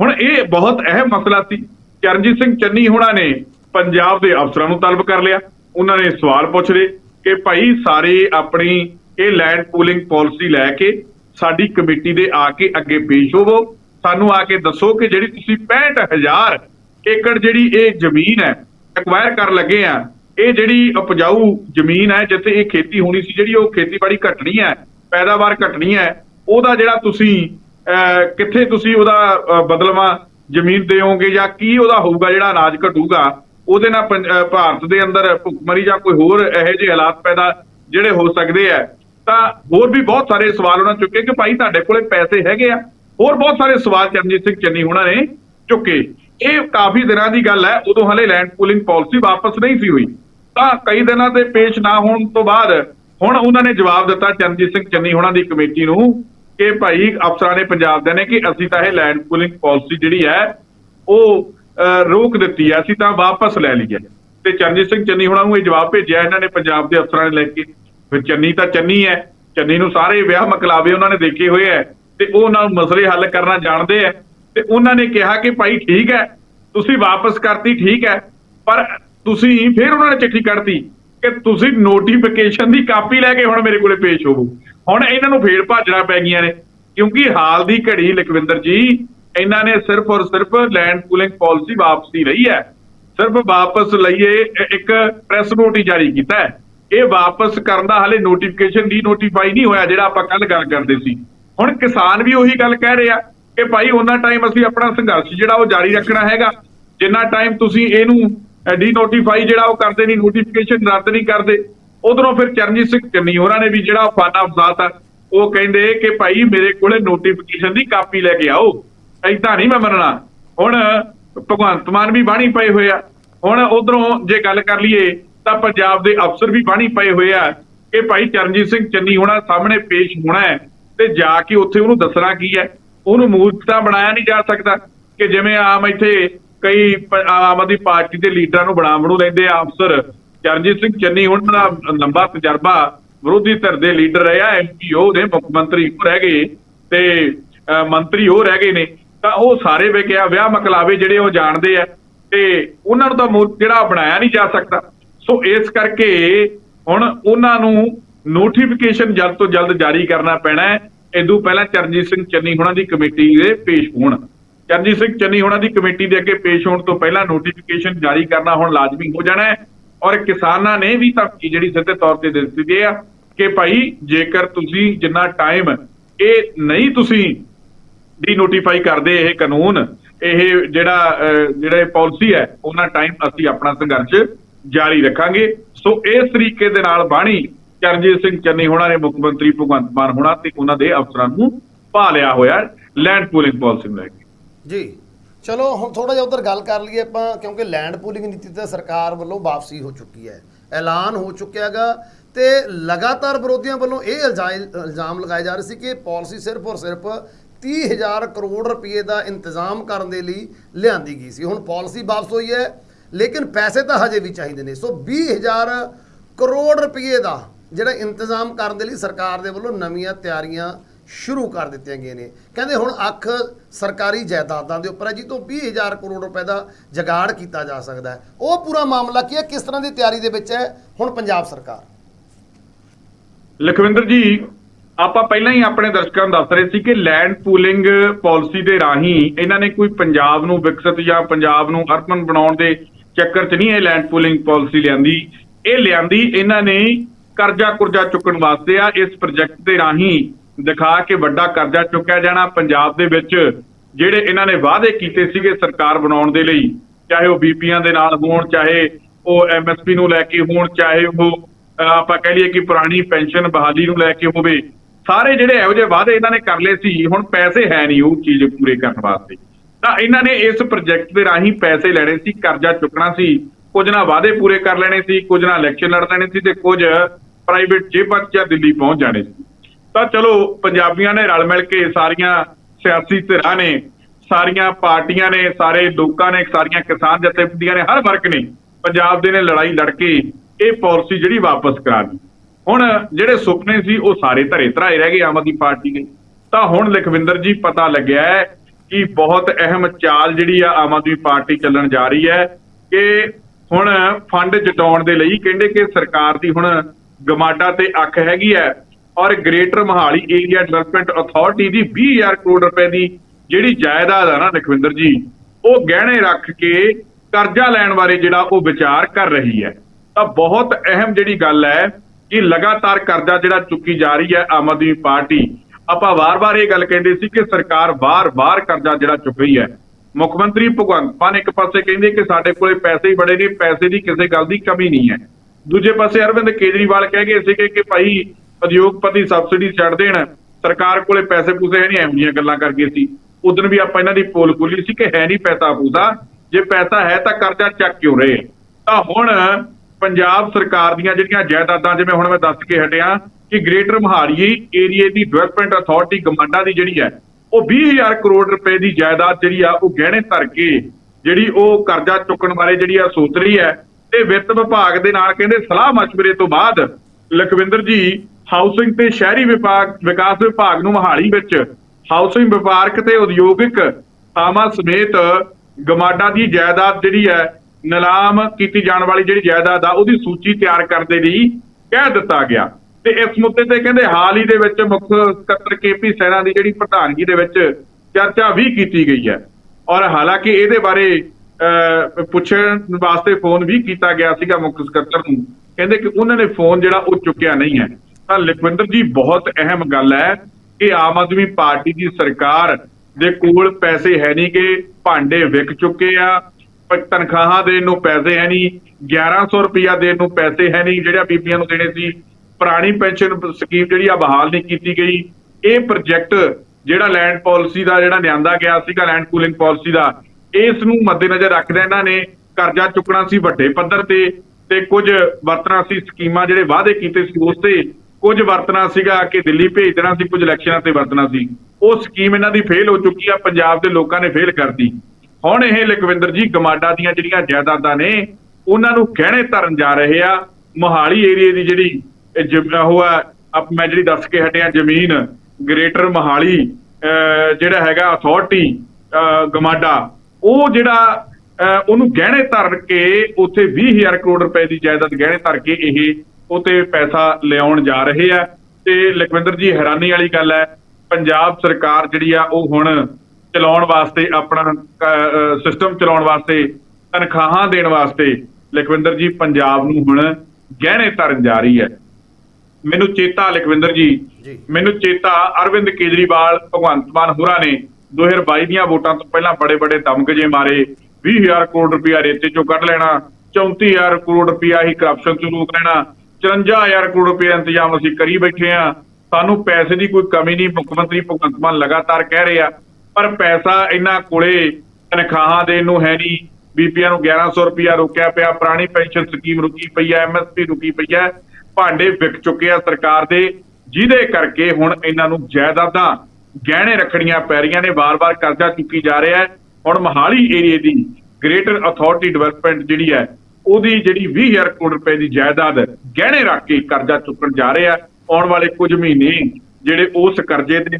ਹੁਣ ਇਹ ਬਹੁਤ ਅਹਿਮ ਮਸਲਾ ਸੀ। ਚਰਨਜੀਤ ਸਿੰਘ ਚੰਨੀ ਹੋਣਾ ਨੇ ਪੰਜਾਬ ਦੇ ਅਫਸਰਾਂ ਨੂੰ ਤਲਬ ਕਰ ਲਿਆ। ਉਹਨਾਂ ਨੇ ਸਵਾਲ ਪੁੱਛ ਲਏ ਕਿ ਭਾਈ ਸਾਰੇ ਆਪਣੀ ਇਹ ਲੈਂਡ ਪੂਲਿੰਗ ਪਾਲਿਸੀ ਲੈ ਕੇ ਸਾਡੀ ਕਮੇਟੀ ਦੇ ਆ ਕੇ ਅੱਗੇ ਪੇਸ਼ ਹੋਵੋ। ਸਾਨੂੰ ਆ ਕੇ ਦੱਸੋ ਕਿ ਜਿਹੜੀ ਤੁਸੀਂ 65000 ਏਕੜ ਜਿਹੜੀ ਇਹ ਜ਼ਮੀਨ ਹੈ ਐਕਵਾਇਰ ਕਰਨ ਲੱਗੇ ਆ, ਇਹ ਜਿਹੜੀ ਉਪਜਾਊ ਜ਼ਮੀਨ ਹੈ, ਜਿੱਥੇ ਇਹ ਖੇਤੀ ਹੋਣੀ ਸੀ, ਜਿਹੜੀ ਉਹ ਖੇਤੀਬਾੜੀ ਘਟਣੀ ਹੈ ਪੈਦਾਵਾਰ ਘਟਣੀ ਹੈ ਉਹਦਾ ਜਿਹੜਾ ਤੁਸੀਂ ਅਹ, ਕਿੱਥੇ ਤੁਸੀਂ ਉਹਦਾ ਅਹ, ਬਦਲਵਾਂ ਜ਼ਮੀਨ ਦੇਵੋਗੇ ਜਾਂ ਕੀ ਉਹਦਾ ਹੋਊਗਾ ਜਿਹੜਾ ਅਨਾਜ ਘਟੂਗਾ ਉਹਦੇ ਨਾਲ ਪੰਜ- ਭਾਰਤ ਦੇ ਅੰਦਰ ਭੁੱਖਮਰੀ ਜਾਂ ਕੋਈ ਹੋਰ ਇਹੋ ਜਿਹੇ ਹਾਲਾਤ ਪੈਦਾ ਜਿਹੜੇ ਹੋ ਸਕਦੇ ਆ ਤਾਂ ਹੋਰ ਵੀ ਬਹੁਤ ਸਾਰੇ ਸਵਾਲ ਉਹਨਾਂ ਚੁੱਕੇ ਕਿ ਭਾਈ ਤੁਹਾਡੇ ਕੋਲੇ ਪੈਸੇ ਹੈਗੇ ਆ? ਹੋਰ ਬਹੁਤ ਸਾਰੇ ਸਵਾਲ ਚਰਨਜੀਤ ਸਿੰਘ ਚੰਨੀ ਉਹਨਾਂ ਨੇ ਚੁੱਕੇ। ਇਹ ਕਾਫੀ ਦਿਨਾਂ ਦੀ ਗੱਲ ਹੈ ਉਦੋਂ ਹਲੇ ਲੈਂਡ ਪੂਲਿੰਗ ਪਾਲਿਸੀ ਵਾਪਸ ਨਹੀਂ ਸੀ ਹੋਈ। ਤਾਂ ਕਈ ਦਿਨਾਂ ਦੇ ਪੇਸ਼ ਨਾ ਹੋਣ ਤੋਂ ਬਾਅਦ ਹੁਣ ਉਹਨਾਂ ਨੇ ਜਵਾਬ ਦਿੱਤਾ ਚਰਨਜੀਤ ਸਿੰਘ ਚੰਨੀ ਹੋਣਾ ਦੀ ਕਮੇਟੀ ਨੂੰ ਕਿ ਭਾਈ ਅਫਸਰਾਂ ਨੇ ਪੰਜਾਬ ਦੇ ਨੇ ਕਿ ਅਸੀਂ ਤਾਂ ਇਹ ਲੈਂਡ ਪੂਲਿੰਗ ਪਾਲਿਸੀ ਜਿਹੜੀ ਹੈ, ਉਹ ਰੋਕ ਦਿੱਤੀ ਹੈ, ਅਸੀਂ ਤਾਂ ਵਾਪਸ ਲੈ ਲਈ ਹੈ। ਤੇ ਚਰਨਜੀਤ ਸਿੰਘ ਚੰਨੀ ਹੋਣਾ ਨੂੰ ਇਹ ਜਵਾਬ ਭੇਜਿਆ ਇਹਨਾਂ ਨੇ ਪੰਜਾਬ ਦੇ ਅਫਸਰਾਂ ਨੇ ਲੈ ਕੇ। ਫਿਰ ਚੰਨੀ ਤਾਂ ਚੰਨੀ ਹੈ, ਚੰਨੀ ਨੂੰ ਸਾਰੇ ਵਿਆਹ ਮਕਲਾਵੇ ਉਹਨਾਂ ਨੇ ਦੇਖੇ ਹੋਏ ਹੈ ਤੇ ਉਹ ਉਹਨਾਂ ਨੂੰ ਮਸਲੇ ਹੱਲ ਕਰਨਾ ਜਾਣਦੇ ਹੈ। ਤੇ ਉਹਨਾਂ ਨੇ ਕਿਹਾ ਕਿ ਭਾਈ ਠੀਕ ਹੈ, ਤੁਸੀਂ ਵਾਪਸ ਕਰਤੀ, ਠੀਕ ਹੈ, ਪਰ ਤੁਸੀਂ ਫਿਰ ਉਹਨਾਂ ਨੇ ਚਿੱਠੀ ਕੱਢਤੀ। ਕਿ ਤੁਸੀਂ ਨੋਟੀਫਿਕੇਸ਼ਨ ਦੀ ਕਾਪੀ ਲੈ ਕੇ ਹੁਣ ਮੇਰੇ ਕੋਲੇ ਪੇਸ਼ ਹੋਵੋ। ਹੁਣ ਇਹਨਾਂ ਨੂੰ ਫੇਰ ਭਾਜਣਾ ਪੈ ਗਈਆਂ ਨੇ, ਕਿਉਂਕਿ ਹਾਲ ਦੀ ਘੜੀ ਲਖਵਿੰਦਰ ਜੀ, ਇਹਨਾਂ ਨੇ ਸਿਰਫ ਔਰ ਸਿਰਫ ਲੈਂਡ ਪੂਲਿੰਗ ਪਾਲਿਸੀ ਵਾਪਸੀ ਲਈ ਹੈ। ਸਿਰਫ ਵਾਪਸ ਲਈਏ ਇੱਕ ਪ੍ਰੈਸ ਨੋਟ ਹੀ ਜਾਰੀ ਕੀਤਾ ਹੈ। ਇਹ ਵਾਪਸ ਕਰਨ ਦਾ ਹਲੇ ਨੋਟੀਫਿਕੇਸ਼ਨ ਦੀ ਨੋਟੀਫਾਈ ਨਹੀਂ ਹੋਇਆ, ਜਿਹੜਾ ਆਪਾਂ ਕੱਲ ਗੱਲ ਕਰਦੇ ਸੀ। ਹੁਣ ਕਿਸਾਨ ਵੀ ਉਹੀ ਗੱਲ ਕਹਿ ਰਹੇ ਆ ਕਿ ਭਾਈ, ਉਹਨਾਂ ਟਾਈਮ ਅਸੀਂ ਆਪਣਾ ਸੰਘਰਸ਼ ਜਿਹੜਾ ਉਹ ਜਾਰੀ ਰੱਖਣਾ ਹੈਗਾ। ਜਿੰਨਾ ਟਾਈਮ ਤੁਸੀਂ ਇਹਨੂੰ ਡੀ ਨੋਟੀਫਾਈ ਜਿਹੜਾ ਉਹ ਕਰਦੇ ਨਹੀਂ ਨੋਟੀਫਿਕੇਸ਼ਨ ਰੱਦ ਨਹੀਂ ਕਰਦੇ। ਉਧਰੋਂ ਫਿਰ ਚਰਨਜੀਤ ਸਿੰਘ ਚੰਨੀ ਹੋਰਾਂ ਨੇ ਵੀ ਜਿਹੜਾ ਫਾਨਾ ਫਸਾਤਾ ਉਹ ਕਹਿੰਦੇ ਕਿ ਭਾਈ ਮੇਰੇ ਕੋਲੇ ਨੋਟੀਫਿਕੇਸ਼ਨ ਦੀ ਕਾਪੀ ਲੈ ਕੇ ਆਓ। ਐਦਾਂ ਨਹੀਂ ਮੈਂ ਮੰਨਣਾ। ਹੁਣ ਭਗਵੰਤ ਮਾਨ ਵੀ ਬਾਣੀ ਪਏ ਹੋਏ ਆ। ਹੁਣ ਉਧਰੋਂ ਜੇ ਗੱਲ ਕਰ ਲਈਏ, ਤਾਂ ਪੰਜਾਬ ਦੇ ਅਫਸਰ ਵੀ ਬਾਣੀ ਪਏ ਹੋਏ ਆ ਕਿ ਭਾਈ ਚਰਨਜੀਤ ਸਿੰਘ ਚੰਨੀ ਹੋਣਾ ਸਾਹਮਣੇ ਪੇਸ਼ ਹੋਣਾ ਹੈ ਤੇ ਜਾ ਕੇ ਉੱਥੇ ਉਹਨੂੰ ਦੱਸਣਾ ਕੀ ਹੈ। ਉਹਨੂੰ ਮੂਰਖਤਾ ਬਣਾਇਆ ਨਹੀਂ ਜਾ ਸਕਦਾ ਕਿ ਜਿਵੇਂ ਆਮ ਇੱਥੇ ਕਈ ਆਮ ਆਦਮੀ ਪਾਰਟੀ ਦੇ ਲੀਡਰਾਂ ਨੂੰ ਬਣਾ ਬਣੂ ਲੈਂਦੇ ਆ ਅਫਸਰ। ਚਰਨਜੀਤ ਸਿੰਘ ਚੰਨੀ ਉਹਨਾਂ ਦਾ ਲੰਬਾ ਤਜਰਬਾ ਵਿਰੋਧੀ ਧਿਰ ਦੇ ਲੀਡਰ ਰਿਹਾ ਐਮਪੀ ਉਹ ਨੇ ਮੁੱਖ ਮੰਤਰੀ ਉਹ ਰਹਿ ਗਏ ਤੇ ਮੰਤਰੀ ਉਹ ਰਹਿ ਗਏ ਨੇ। ਤਾਂ ਉਹ ਸਾਰੇ ਵੇ ਗਿਆ ਵਿਆਹ ਮਕਲਾਵੇ ਜਿਹੜੇ ਉਹ ਜਾਣਦੇ ਆ ਤੇ ਉਹਨਾਂ ਨੂੰ ਤਾਂ ਮੂਰ- ਜਿਹੜਾ ਬਣਾਇਆ ਨਹੀਂ ਜਾ ਸਕਦਾ। ਸੋ ਇਸ ਕਰਕੇ ਹੁਣ ਉਹਨਾਂ ਨੂੰ ਨੋਟੀਫਿਕੇਸ਼ਨ ਜਲਦ ਤੋਂ ਜਲਦ ਜਾਰੀ ਕਰਨਾ ਪੈਣਾ ਹੈ। ਇਦੋਂ ਪਹਿਲਾਂ ਚਰਨਜੀਤ ਸਿੰਘ ਚੰਨੀ ਹੁਣਾਂ ਦੀ ਕਮੇਟੀ ਦੇ ਪੇਸ਼ ਹੋਣ। ਚਰਨਜੀਤ ਸਿੰਘ ਚੰਨੀ ਹੋਣਾ ਦੀ ਕਮੇਟੀ ਦੇ ਅੱਗੇ ਪੇਸ਼ ਹੋਣ ਤੋਂ ਪਹਿਲਾਂ ਨੋਟੀਫਿਕੇਸ਼ਨ ਜਾਰੀ ਕਰਨਾ ਹੁਣ ਲਾਜ਼ਮੀ ਹੋ ਜਾਣਾ ਹੈ। ਔਰ ਕਿਸਾਨਾਂ ਨੇ ਵੀ ਧਮਕੀ ਜਿਹੜੀ ਸਿੱਧੇ ਤੌਰ ਤੇ ਦੇ ਦਿੱਤੀ ਹੈ ਕਿ ਭਾਈ, ਜੇਕਰ ਤੁਸੀਂ ਜਿੰਨਾ ਟਾਈਮ ਇਹ ਨਹੀਂ ਤੁਸੀਂ ਡੀ ਨੋਟੀਫਾਈ ਕਰਦੇ ਇਹ ਕਾਨੂੰਨ, ਇਹ ਜਿਹੜਾ ਜਿਹੜਾ ਇਹ ਪਾਲਿਸੀ ਹੈ, ਉਹਨਾਂ ਟਾਈਮ ਅਸੀਂ ਆਪਣਾ ਸੰਘਰਸ਼ ਜਾਰੀ ਰੱਖਾਂਗੇ। ਸੋ ਇਸ ਤਰੀਕੇ ਦੇ ਨਾਲ ਬਾਣੀ ਚਰਨਜੀਤ ਸਿੰਘ ਚੰਨੀ ਹੋਣਾ ਨੇ ਮੁੱਖ ਮੰਤਰੀ ਭਗਵੰਤ ਮਾਨ ਹੋਣਾ ਤੇ ਉਹਨਾਂ ਦੇ ਅਫਸਰਾਂ ਨੂੰ ਪਾ ਲਿਆ ਹੋਇਆ ਲੈਂਡ ਪੂਲਿੰਗ ਪਾਲਿਸੀ ਨੂੰ ਲੈ ਕੇ। ਜੀ। ਚਲੋ, ਹੁਣ ਥੋੜਾ ਜਿਹਾ ਉਧਰ ਗੱਲ ਕਰ ਲਈਏ ਆਪਾਂ, ਕਿਉਂਕਿ ਲੈਂਡ ਪੂਲਿੰਗ ਨੀਤੀ ਤੇ ਸਰਕਾਰ ਵੱਲੋਂ ਵਾਪਸੀ ਹੋ ਚੁੱਕੀ ਹੈ, ਐਲਾਨ ਹੋ ਚੁੱਕਿਆਗਾ ਤੇ ਲਗਾਤਾਰ ਵਿਰੋਧੀਆਂ ਵੱਲੋਂ ਇਹ ਇਲਜ਼ਾ- ਇਲਜ਼ਾਮ ਲਗਾਏ ਜਾ ਰਹੇ ਸੀ ਕਿ ਪਾਲਿਸੀ ਸਿਰਫ ਔਰ ਸਿਰਫ 30000 ਕਰੋੜ ਰੁਪਏ ਦਾ ਇੰਤਜ਼ਾਮ ਕਰਨ ਦੇ ਲਈ ਲਿਆਂਦੀ ਗਈ ਸੀ। ਹੁਣ ਪਾਲਿਸੀ ਵਾਪਸ ਹੋਈ ਹੈ, ਲੇਕਿਨ ਪੈਸੇ ਤਾਂ ਹਜੇ ਵੀ ਚਾਹੀਦੇ ਨੇ। ਸੋ 20000 ਕਰੋੜ ਰੁਪਏ ਦਾ ਜਿਹੜਾ ਇੰਤਜ਼ਾਮ ਕਰਨ ਦੇ ਲਈ ਸਰਕਾਰ ਦੇ ਵੱਲੋਂ ਨਵੀਆਂ ਤਿਆਰੀਆਂ ਸ਼ੁਰੂ ਕਰ ਦਿੱਤੀਆਂ ਗਈਆਂ ਨੇ। ਕਹਿੰਦੇ ਹੁਣ ਅੱਖ ਸਰਕਾਰੀ ਜਾਇਦਾਦਾਂ ਦੇ ਉੱਪਰ ਹੈ ਜੀ 20000 ਕਰੋੜ ਰੁਪਏ ਦਾ ਜਗਾੜ ਕੀਤਾ ਜਾ ਸਕਦਾ ਹੈ। ਉਹ ਪੂਰਾ ਮਾਮਲਾ ਕੀ ਹੈ? ਕਿਸ ਤਰ੍ਹਾਂ ਦੀ ਤਿਆਰੀ ਦੇ ਵਿੱਚ ਹੈ? ਹੁਣ ਪੰਜਾਬ ਸਰਕਾਰ। ਲਖਵਿੰਦਰ ਜੀ, ਆਪਾਂ ਪਹਿਲਾਂ ਹੀ ਆਪਣੇ ਦਰਸ਼ਕਾਂ ਨੂੰ ਦੱਸ ਰਹੇ ਸੀ ਕਿ ਲੈਂਡ ਪੂਲਿੰਗ ਪਾਲਿਸੀ ਦੇ ਰਾਹੀਂ ਇਹਨਾਂ ਨੇ ਕੋਈ ਪੰਜਾਬ ਨੂੰ ਵਿਕਸਿਤ ਜਾਂ ਪੰਜਾਬ ਨੂੰ ਅਰਬਨ ਬਣਾਉਣ ਦੇ ਚੱਕਰ 'ਚ ਨਹੀਂ ਇਹ ਲੈਂਡ ਪੂਲਿੰਗ ਪਾਲਿਸੀ ਲਿਆਂਦੀ। ਇਹ ਲਿਆਂਦੀ ਇਹਨਾਂ ਨੇ ਕਰਜ਼ਾ ਕੁਰਜ਼ਾ ਚੁੱਕਣ ਵਾਸਤੇ ਆ। ਇਸ ਪ੍ਰੋਜੈਕਟ ਦੇ ਰਾਹੀਂ ਦਿਖਾ ਕੇ ਵੱਡਾ ਕਰਜ਼ਾ ਚੁੱਕਿਆ ਜਾਣਾ ਪੰਜਾਬ ਦੇ ਵਿੱਚ, ਜਿਹੜੇ ਇਹਨਾਂ ਨੇ ਵਾਅਦੇ ਕੀਤੇ ਸੀਗੇ ਸਰਕਾਰ ਬਣਾਉਣ ਦੇ ਲਈ, ਚਾਹੇ ਉਹ ਬੀਪੀਆਂ ਦੇ ਨਾਲ ਹੋਣ, ਚਾਹੇ ਉਹ ਐਮਐਸਪੀ ਨੂੰ ਲੈ ਕੇ ਹੋਣ, ਚਾਹੇ ਉਹ ਆਪਾਂ ਕਹਿ ਲਈਏ ਕਿ ਪੁਰਾਣੀ ਪੈਨਸ਼ਨ ਬਹਾਲੀ ਨੂੰ ਲੈ ਕੇ ਹੋਵੇ, ਸਾਰੇ ਜਿਹੜੇ ਇਹੋ ਜਿਹੇ ਵਾਅਦੇ ਇਹਨਾਂ ਨੇ ਕਰ ਲਏ ਸੀ, ਹੁਣ ਪੈਸੇ ਹੈ ਨਹੀਂ ਉਹ ਚੀਜ਼ ਪੂਰੇ ਕਰਨ ਵਾਸਤੇ। ਤਾਂ ਇਹਨਾਂ ਨੇ ਇਸ ਪ੍ਰੋਜੈਕਟ ਦੇ ਰਾਹੀਂ ਪੈਸੇ ਲੈਣੇ ਸੀ, ਕਰਜ਼ਾ ਚੁੱਕਣਾ ਸੀ, ਕੁਝ ਨਾ ਵਾਅਦੇ ਪੂਰੇ ਕਰ ਲੈਣੇ ਸੀ, ਕੁਝ ਨਾ ਇਲੈਕਸ਼ਨ ਲੜ ਲੈਣੇ ਸੀ ਤੇ ਕੁਝ ਪ੍ਰਾਈਵੇਟ ਜੇਬਾਂ 'ਚ ਜਾਂ ਦਿੱਲੀ ਪਹੁੰਚ ਜਾਣੇ ਸੀ। ਤਾਂ ਚਲੋ ਪੰਜਾਬੀਆਂ ਨੇ ਰਲ ਮਿਲ ਕੇ ਸਾਰੀਆਂ ਸਿਆਸੀ ਧਿਰਾਂ ਨੇ, ਸਾਰੀਆਂ ਪਾਰਟੀਆਂ ਨੇ, ਸਾਰੇ ਲੋਕਾਂ ਨੇ, ਸਾਰੀਆਂ ਕਿਸਾਨ ਜਥੇਬੰਦੀਆਂ ਨੇ, ਹਰ ਵਰਗ ਨੇ ਪੰਜਾਬ ਦੇ ਨੇ ਲੜਾਈ ਲੜ ਕੇ ਇਹ ਪਾਲਿਸੀ ਜਿਹੜੀ ਵਾਪਸ ਕਰਾ ਲਈ ਹੁਣ ਜਿਹੜੇ ਸੁਪਨੇ ਸੀ ਉਹ ਸਾਰੇ ਧਰੇ ਧਰਾਏ ਰਹਿ ਗਏ ਆਮ ਆਦਮੀ ਪਾਰਟੀ ਦੇ। ਤਾਂ ਹੁਣ ਲਖਵਿੰਦਰ ਜੀ ਪਤਾ ਲੱਗਿਆ ਹੈ ਕਿ ਬਹੁਤ ਅਹਿਮ ਚਾਲ ਜਿਹੜੀ ਆ ਆਮ ਆਦਮੀ ਪਾਰਟੀ ਚੱਲਣ ਜਾ ਰਹੀ ਹੈ ਕਿ ਹੁਣ ਫੰਡ ਜਟਾਉਣ ਦੇ ਲਈ ਕਹਿੰਦੇ ਕਿ ਸਰਕਾਰ ਦੀ ਹੁਣ ਗਮਾਡਾ ਤੇ ਅੱਖ ਹੈਗੀ ਹੈ। ਔਰ greater Mohali area development authority ਦੀ 20000 ਕਰੋੜ ਰੁਪਏ ਦੀ ਜਿਹੜੀ ਜਾਇਦਾਦ ਆ ਨਾ ਲਖਵਿੰਦਰ ਜੀ, ਉਹ ਗਹਿਣੇ ਰੱਖ ਕੇ ਕਰਜ਼ਾ ਲੈਣ ਬਾਰੇ ਜਿਹੜਾ ਉਹ ਵਿਚਾਰ ਕਰ ਰਹੀ ਹੈ। ਤਾਂ ਬਹੁਤ ਅਹਿਮ ਜਿਹੜੀ ਗੱਲ ਹੈ ਕਿ ਲਗਾਤਾਰ ਕਰਜ਼ਾ ਜਿਹੜਾ ਚੁੱਕੀ ਜਾ ਰਹੀ ਹੈ ਆਮ ਆਦਮੀ ਪਾਰਟੀ, ਆਪਾਂ ਵਾਰ-ਵਾਰ ਇਹ ਗੱਲ ਕਹਿੰਦੇ ਸੀ ਕਿ ਸਰਕਾਰ ਵਾਰ-ਵਾਰ ਕਰਜ਼ਾ ਜਿਹੜਾ ਚੁੱਕ ਰਹੀ ਹੈ। ਮੁੱਖ ਮੰਤਰੀ ਭਗਵੰਤ ਮਾਨ ਇੱਕ ਪਾਸੇ ਕਹਿੰਦੇ ਕਿ ਸਾਡੇ ਕੋਲੇ ਪੈਸੇ ਹੀ ਬੜੇ ਨੇ, ਪੈਸੇ ਦੀ ਕਿਸੇ ਗੱਲ ਦੀ ਕਮੀ ਨਹੀਂ ਹੈ। ਦੂਜੇ ਪਾਸੇ ਅਰਵਿੰਦ ਕੇਜਰੀਵਾਲ ਕਹਿ ਗਏ ਸੀਗੇ ਕਿ ਭਾਈ ਉਦਯੋਗਪਤੀ ਸਬਸਿਡੀ ਛੱਡ ਦੇਣ, ਸਰਕਾਰ ਕੋਲੇ ਪੈਸੇ ਪੂਸੇ ਹੈ ਨਹੀਂ ਐਵੇਂ ਦੀਆਂ ਗੱਲਾਂ ਕਰਕੇ ਸੀ। ਉਦੋਂ ਵੀ ਆਪਾਂ ਇਹਨਾਂ ਦੀ ਪੋਲ ਖੋਲੀ ਸੀ ਕਿ ਹੈ ਨਹੀਂ ਪੈਸਾ ਪੂਸਾ, ਜੇ ਪੈਸਾ ਹੈ ਤਾਂ ਕਰਜ਼ਾ ਚੱਕ ਕਿਉਂ ਰਹੇ? ਤਾਂ ਹੁਣ ਪੰਜਾਬ ਸਰਕਾਰ ਦੀਆਂ ਜਿਹੜੀਆਂ ਜਾਇਦਾਦਾਂ, ਜਿਵੇਂ ਹੁਣ ਮੈਂ ਦੱਸ ਕੇ ਹਟਿਆ ਕਿ ਗ੍ਰੇਟਰ ਮਹਾਲੀ ਏਰੀਏ ਦੀ ਡਿਵੈਲਪਮੈਂਟ ਅਥਾਰਟੀ ਗਮੰਡਾ ਦੀ ਜਿਹੜੀ ਹੈ, ਉਹ 20000 ਕਰੋੜ ਰੁਪਏ ਦੀ ਜਾਇਦਾਦ ਜਿਹੜੀ ਆ, ਉਹ ਗਹਿਣੇ ਧਰ ਕੇ ਜਿਹੜੀ ਉਹ ਕਰਜ਼ਾ ਚੁੱਕਣ ਬਾਰੇ ਜਿਹੜੀ ਆ ਸੋਚ ਰਹੀ ਹੈ, ਤੇ ਵਿੱਤ ਵਿਭਾਗ ਦੇ ਨਾਲ ਕਹਿੰਦੇ ਸਲਾਹ مشਵਰੇ ਤੋਂ ਬਾਅਦ ਲਖਵਿੰਦਰ ਜੀ ਹਾਊਸਿੰਗ ਤੇ ਸ਼ਹਿਰੀ ਵਿਭਾਗ ਵਿਕਾਸ ਵਿਭਾਗ ਨੂੰ ਮਹਾਲੀ ਵਿੱਚ ਹਾਊਸਿੰਗ ਵਪਾਰਕ ਤੇ ਉਦਯੋਗਿਕ ਥਾਵਾਂ ਸਮੇਤ ਗਮਾਡਾ ਦੀ ਜਾਇਦਾਦ ਜਿਹੜੀ ਹੈ ਨਿਲਾਮ ਕੀਤੀ ਜਾਣ ਵਾਲੀ ਜਿਹੜੀ ਜਾਇਦਾਦ ਆ ਉਹਦੀ ਸੂਚੀ ਤਿਆਰ ਕਰਨ ਦੇ ਲਈ ਕਹਿ ਦਿੱਤਾ ਗਿਆ। ਤੇ ਇਸ ਮੁੱਦੇ ਤੇ ਕਹਿੰਦੇ ਹਾਲ ਹੀ ਦੇ ਵਿੱਚ ਮੁੱਖ ਸਕੱਤਰ ਕੇਪੀ ਸੈਨਾ ਦੀ ਜਿਹੜੀ ਪ੍ਰਧਾਨਗੀ ਦੇ ਵਿੱਚ ਚਰਚਾ ਵੀ ਕੀਤੀ ਗਈ ਹੈ। ਔਰ ਹਾਲਾਂਕਿ ਇਹਦੇ ਬਾਰੇ ਅਹ, ਪੁੱਛਣ ਵਾਸਤੇ ਫੋਨ ਵੀ ਕੀਤਾ ਗਿਆ ਸੀਗਾ ਮੁੱਖ ਸਕੱਤਰ ਨੂੰ। ਕਹਿੰਦੇ ਕਿ ਉਹਨਾਂ ਨੇ ਫੋਨ ਜਿਹੜਾ ਉਹ ਚੁੱਕਿਆ ਨਹੀਂ ਹੈ। ਤਾਂ ਲਖਵਿੰਦਰ ਜੀ, ਬਹੁਤ ਅਹਿਮ ਗੱਲ ਹੈ ਕਿ ਆਮ ਆਦਮੀ ਪਾਰਟੀ ਦੀ ਸਰਕਾਰ ਦੇ ਕੋਲ ਪੈਸੇ ਹੈ ਨਹੀਂ ਕਿ ਭਾਂਡੇ ਵਿਕ ਚੁੱਕੇ ਆ ਤਨਖਾਹਾਂ ਦੇਣ ਨੂੰ ਪੈਸੇ ਹੈ ਨਹੀਂ 1100 ਰੁਪਇਆ ਦੇਣ ਨੂੰ ਪੈਸੇ ਹੈ ਨਹੀਂ ਜਿਹੜਾ ਬੀਬੀਆਂ ਨੂੰ ਦੇਣੇ ਸੀ, ਪੁਰਾਣੀ ਪੈਨਸ਼ਨ ਸਕੀਮ ਜਿਹੜੀ ਆ ਬਹਾਲ ਨਹੀਂ ਕੀਤੀ ਗਈ। ਇਹ ਪ੍ਰੋਜੈਕਟ ਜਿਹੜਾ ਲੈਂਡ ਪਾਲਿਸੀ ਦਾ ਜਿਹੜਾ ਲਿਆਂਦਾ ਗਿਆ ਸੀਗਾ, ਲੈਂਡ ਕੂਲਿੰਗ ਪਾਲਿਸੀ ਦਾ, ਇਸ ਨੂੰ ਮੱਦੇਨਜ਼ਰ ਰੱਖਦੇ ਇਹਨਾਂ ਨੇ ਕਰਜ਼ਾ ਚੁੱਕਣਾ ਸੀ ਵੱਡੇ ਪੱਧਰ ਤੇ ਤੇ ਕੁਝ ਵਰਤਣਾ ਸੀ ਸਕੀਮਾਂ ਜਿਹੜੇ ਵਾਅਦੇ ਕੀਤੇ ਸੀ, ਉਸ ਤੇ ਕੁਝ ਵਰਤਣਾ ਸੀਗਾ ਕਿ ਦਿੱਲੀ ਭੇਜ ਦੇਣਾ ਸੀ ਕੁਝ ਇਲੈਕਸ਼ਨਾਂ ਤੇ ਵਰਤਣਾ ਸੀ। ਉਹ ਸਕੀਮ ਇਹਨਾਂ ਦੀ ਫੇਲ ਹੋ ਚੁੱਕੀ ਆ ਪੰਜਾਬ ਦੇ ਲੋਕਾਂ ਨੇ ਫੇਲ ਕਰਤੀ। ਹੁਣ ਇਹ ਲਖਵਿੰਦਰ ਜੀ ਗਮਾਡਾ ਦੀਆਂ ਜਿਹੜੀਆਂ ਜਾਇਦਾਦਾਂ ਨੇ ਉਹਨਾਂ ਨੂੰ ਗਹਿਣੇ ਧਰਨ ਜਾ ਰਹੇ ਆ। ਮੋਹਾਲੀ ਏਰੀਏ ਦੀ ਜਿਹੜੀ ਉਹ ਆ ਅਪ- ਮੈਂ ਜਿਹੜੀ ਦੱਸ ਕੇ ਹਟਿਆ ਜ਼ਮੀਨ ਗ੍ਰੇਟਰ ਮੋਹਾਲੀ ਅਹ, ਜਿਹੜਾ ਹੈਗਾ ਅਥਾਰਟੀ ਗਮਾਡਾ ਉਹ ਜਿਹੜਾ ਅਹ, ਉਹਨੂੰ ਗਹਿਣੇ ਧਰ ਕੇ ਉੱਥੇ 20000 ਕਰੋੜ ਰੁਪਏ ਦੀ ਜਾਇਦਾਦ ਗਹਿਣੇ ਧਰ ਕੇ ਇਹ ਉਤੇ ਪੈਸਾ ਲਿਆਉਣ ਜਾ ਰਹੇ ਆ। ਤੇ ਲਖਵਿੰਦਰ ਜੀ ਹੈਰਾਨੀ ਵਾਲੀ ਗੱਲ ਹੈ ਪੰਜਾਬ ਸਰਕਾਰ ਜਿਹੜੀ ਆ ਉਹ ਹੁਣ ਚਲਾਉਣ ਵਾਸਤੇ ਆਪਣਾ ਸਿਸਟਮ ਚਲਾਉਣ ਵਾਸਤੇ ਤਨਖਾਹਾਂ ਦੇਣ ਵਾਸਤੇ ਲਖਵਿੰਦਰ ਜੀ ਪੰਜਾਬ ਨੂੰ ਹੁਣ ਗਹਿਣੇ ਧਰਨ ਜਾ ਰਹੀ ਹੈ। ਮੈਨੂੰ ਚੇਤਾ ਲਖਵਿੰਦਰ ਜੀ। ਮੈਨੂੰ ਚੇਤਾ ਅਰਵਿੰਦ ਕੇਜਰੀਵਾਲ ਭਗਵੰਤ ਮਾਨ ਹੋਰਾਂ ਨੇ 2022 ਦੀਆਂ ਵੋਟਾਂ ਤੋਂ ਪਹਿਲਾਂ ਬੜੇ ਬੜੇ ਦਮਗਜੇ ਮਾਰੇ। 20000 ਕਰੋੜ ਰੁਪਇਆ ਰੇਤੇ ਚੋਂ ਕੱਢ ਲੈਣਾ 34000 ਕਰੋੜ ਰੁਪਇਆ ਹੀ ਕਰਪਸ਼ਨ ਤੋਂ ਰੋਕ ਲੈਣਾ। 54000 ਕਰੋੜ ਰੁਪਏ ਇੰਤਜ਼ਾਮ ਅਸੀਂ ਕਰੀ ਬੈਠੇ ਆ ਸਾਨੂੰ ਪੈਸੇ ਦੀ ਕੋਈ ਕਮੀ ਨਹੀਂ, ਮੁੱਖ ਮੰਤਰੀ ਭਗਵੰਤ ਮਾਨ ਲਗਾਤਾਰ ਕਹਿ ਰਹੇ ਆ, ਪਰ ਪੈਸਾ ਇਹਨਾਂ ਕੋਲੇ ਤਨਖਾਹਾਂ ਦੇਣ ਨੂੰ ਹੈ ਨਹੀਂ। ਬੀਪੀਆਂ ਨੂੰ 1100 ਰੁਪਇਆ ਰੋਕਿਆ ਪਿਆ, ਪੁਰਾਣੀ ਪੈਨਸ਼ਨ ਸਕੀਮ ਰੁਕੀ ਪਈ ਹੈ ਐਮਐਸਪੀ ਰੁਕੀ ਪਈ ਹੈ ਭਾਂਡੇ ਵਿਕ ਚੁੱਕੇ ਆ ਸਰਕਾਰ ਦੇ, ਜਿਹਦੇ ਕਰਕੇ ਹੁਣ ਇਹਨਾਂ ਨੂੰ ਜਾਇਦਾਦਾਂ ਗਹਿਣੇ ਰੱਖਣੀਆਂ ਪੈ ਰਹੀਆਂ ਨੇ, ਵਾਰ-ਵਾਰ ਕਰਜ਼ਾ ਚੁੱਕੀ ਜਾ ਰਿਹਾ ਹੈ। ਹੁਣ ਮਹਾਲੀ ਏਰੀਏ ਦੀ ਗ੍ਰੇਟਰ ਅਥਾਰਟੀ ਡਿਵੈਲਪਮੈਂਟ ਜਿਹੜੀ ਹੈ ਉਹਦੀ ਜਿਹੜੀ 20000 ਕਰੋੜ ਰੁਪਏ ਦੀ ਜਾਇਦਾਦ ਗਹਿਣੇ ਰੱਖ ਕੇ ਕਰਜ਼ਾ ਚੁੱਕਣ ਜਾ ਰਿਹਾ, ਆਉਣ ਵਾਲੇ ਕੁਝ ਮਹੀਨੇ ਜਿਹੜੇ ਉਸ ਕਰਜ਼ੇ ਦੇ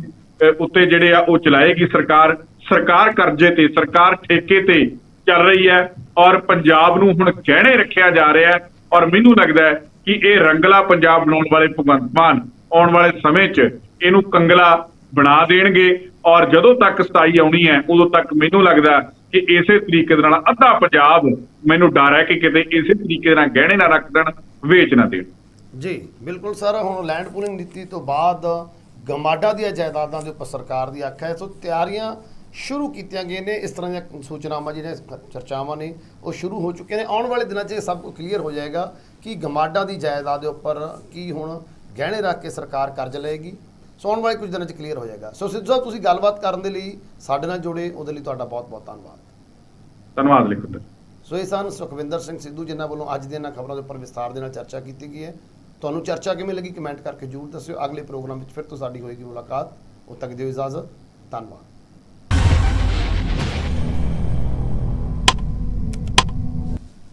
ਉੱਤੇ ਜਿਹੜੇ ਆ, ਉਹ ਚਲਾਏਗੀ ਸਰਕਾਰ। ਸਰਕਾਰ ਕਰਜ਼ੇ ਤੇ, ਸਰਕਾਰ ਠੇਕੇ ਤੇ ਚੱਲ ਰਹੀ ਹੈ ਔਰ ਪੰਜਾਬ ਨੂੰ ਹੁਣ ਗਹਿਣੇ ਰੱਖਿਆ ਜਾ ਰਿਹਾ ਹੈ ਔਰ ਮੈਨੂੰ ਲੱਗਦਾ ਹੈ ਕਿ ਇਹ ਰੰਗਲਾ ਪੰਜਾਬ ਬਣਾਉਣ ਵਾਲੇ ਭਗਵੰਤ ਮਾਨ ਆਉਣ ਵਾਲੇ ਸਮੇਂ 'ਚ ਇਹਨੂੰ ਕੰਗਲਾ ਬਣਾ ਦੇਣਗੇ। ਔਰ ਜਦੋਂ ਤੱਕ ਸਤਾਈ ਆਉਣੀ ਹੈ, ਉਦੋਂ ਤੱਕ ਮੈਨੂੰ ਲੱਗਦਾ ਕਿ ਇਸੇ ਤਰੀਕੇ ਦੇ ਨਾਲ ਅੱਧਾ ਪੰਜਾਬ ਮੈਨੂੰ ਡਰ ਹੈ ਕਿ ਕਿਤੇ ਇਸੇ ਤਰੀਕੇ ਨਾਲ ਗਹਿਣੇ ਨਾ ਰੱਖ ਦੇਣ, ਵੇਚ ਨਾ ਦੇਣ। ਜੀ, ਬਿਲਕੁਲ ਸਰ, ਹੁਣ ਲੈਂਡ ਪੂਲਿੰਗ ਨੀਤੀ ਤੋਂ ਬਾਅਦ ਗਮਾਡਾ ਦੀਆਂ ਜਾਇਦਾਦਾਂ ਦੇ ਉੱਪਰ ਸਰਕਾਰ ਦੀ ਅੱਖ ਹੈ। ਸੋ ਤਿਆਰੀਆਂ ਸ਼ੁਰੂ ਕੀਤੀਆਂ ਗਈਆਂ ਨੇ, ਇਸ ਤਰ੍ਹਾਂ ਦੀਆਂ ਸੂਚਨਾਵਾਂ ਜਿਹੜੀਆਂ ਚਰਚਾਵਾਂ ਨੇ, ਉਹ ਸ਼ੁਰੂ ਹੋ ਚੁੱਕੀਆਂ ਨੇ। ਆਉਣ ਵਾਲੇ ਦਿਨਾਂ 'ਚ ਇਹ ਸਭ ਕੁਝ ਕਲੀਅਰ ਹੋ ਜਾਏਗਾ ਕਿ ਗਮਾਡਾ ਦੀ ਜਾਇਦਾਦ ਦੇ ਉੱਪਰ ਕੀ ਹੁਣ ਗਹਿਣੇ ਰੱਖ ਕੇ ਸਰਕਾਰ ਕਰਜ਼ ਲਏਗੀ। ਸੋ ਆਉਣ ਵਾਲੇ ਕੁਝ ਦਿਨਾਂ 'ਚ ਕਲੀਅਰ ਹੋ ਜਾਏਗਾ। ਸੋ ਸਿੱਧੂ ਸਾਹਿਬ ਤੁਸੀਂ ਗੱਲਬਾਤ ਕਰਨ ਦੇ ਲਈ ਸਾਡੇ ਨਾਲ ਜੁੜੇ ਉਹਦੇ ਲਈ ਤੁਹਾਡਾ ਬਹੁਤ ਬਹੁਤ ਧੰਨਵਾਦ। ਧੰਨਵਾਦ ਲਿਖੋ ਸੋ ਇਹ ਸਨ ਸੁਖਵਿੰਦਰ ਸਿੰਘ ਸਿੱਧੂ ਜਿਨ੍ਹਾਂ ਵੱਲੋਂ ਅੱਜ ਦੀਆਂ ਖਬਰਾਂ ਦੇ ਉੱਪਰ ਵਿਸਥਾਰ ਦੇ ਨਾਲ ਚਰਚਾ ਕੀਤੀ ਗਈ ਹੈ। ਤੁਹਾਨੂੰ ਚਰਚਾ ਕਿਵੇਂ ਲੱਗੀ ਕਮੈਂਟ ਕਰਕੇ ਜਰੂਰ ਦੱਸਿਓ। ਅਗਲੇ ਪ੍ਰੋਗਰਾਮ ਵਿੱਚ ਫਿਰ ਤੋਂ ਸਾਡੀ ਹੋਏਗੀ ਮੁਲਾਕਾਤ। ਉਦ ਤੱਕ ਦਿਓ ਇਜਾਜ਼ਤ। ਧੰਨਵਾਦ।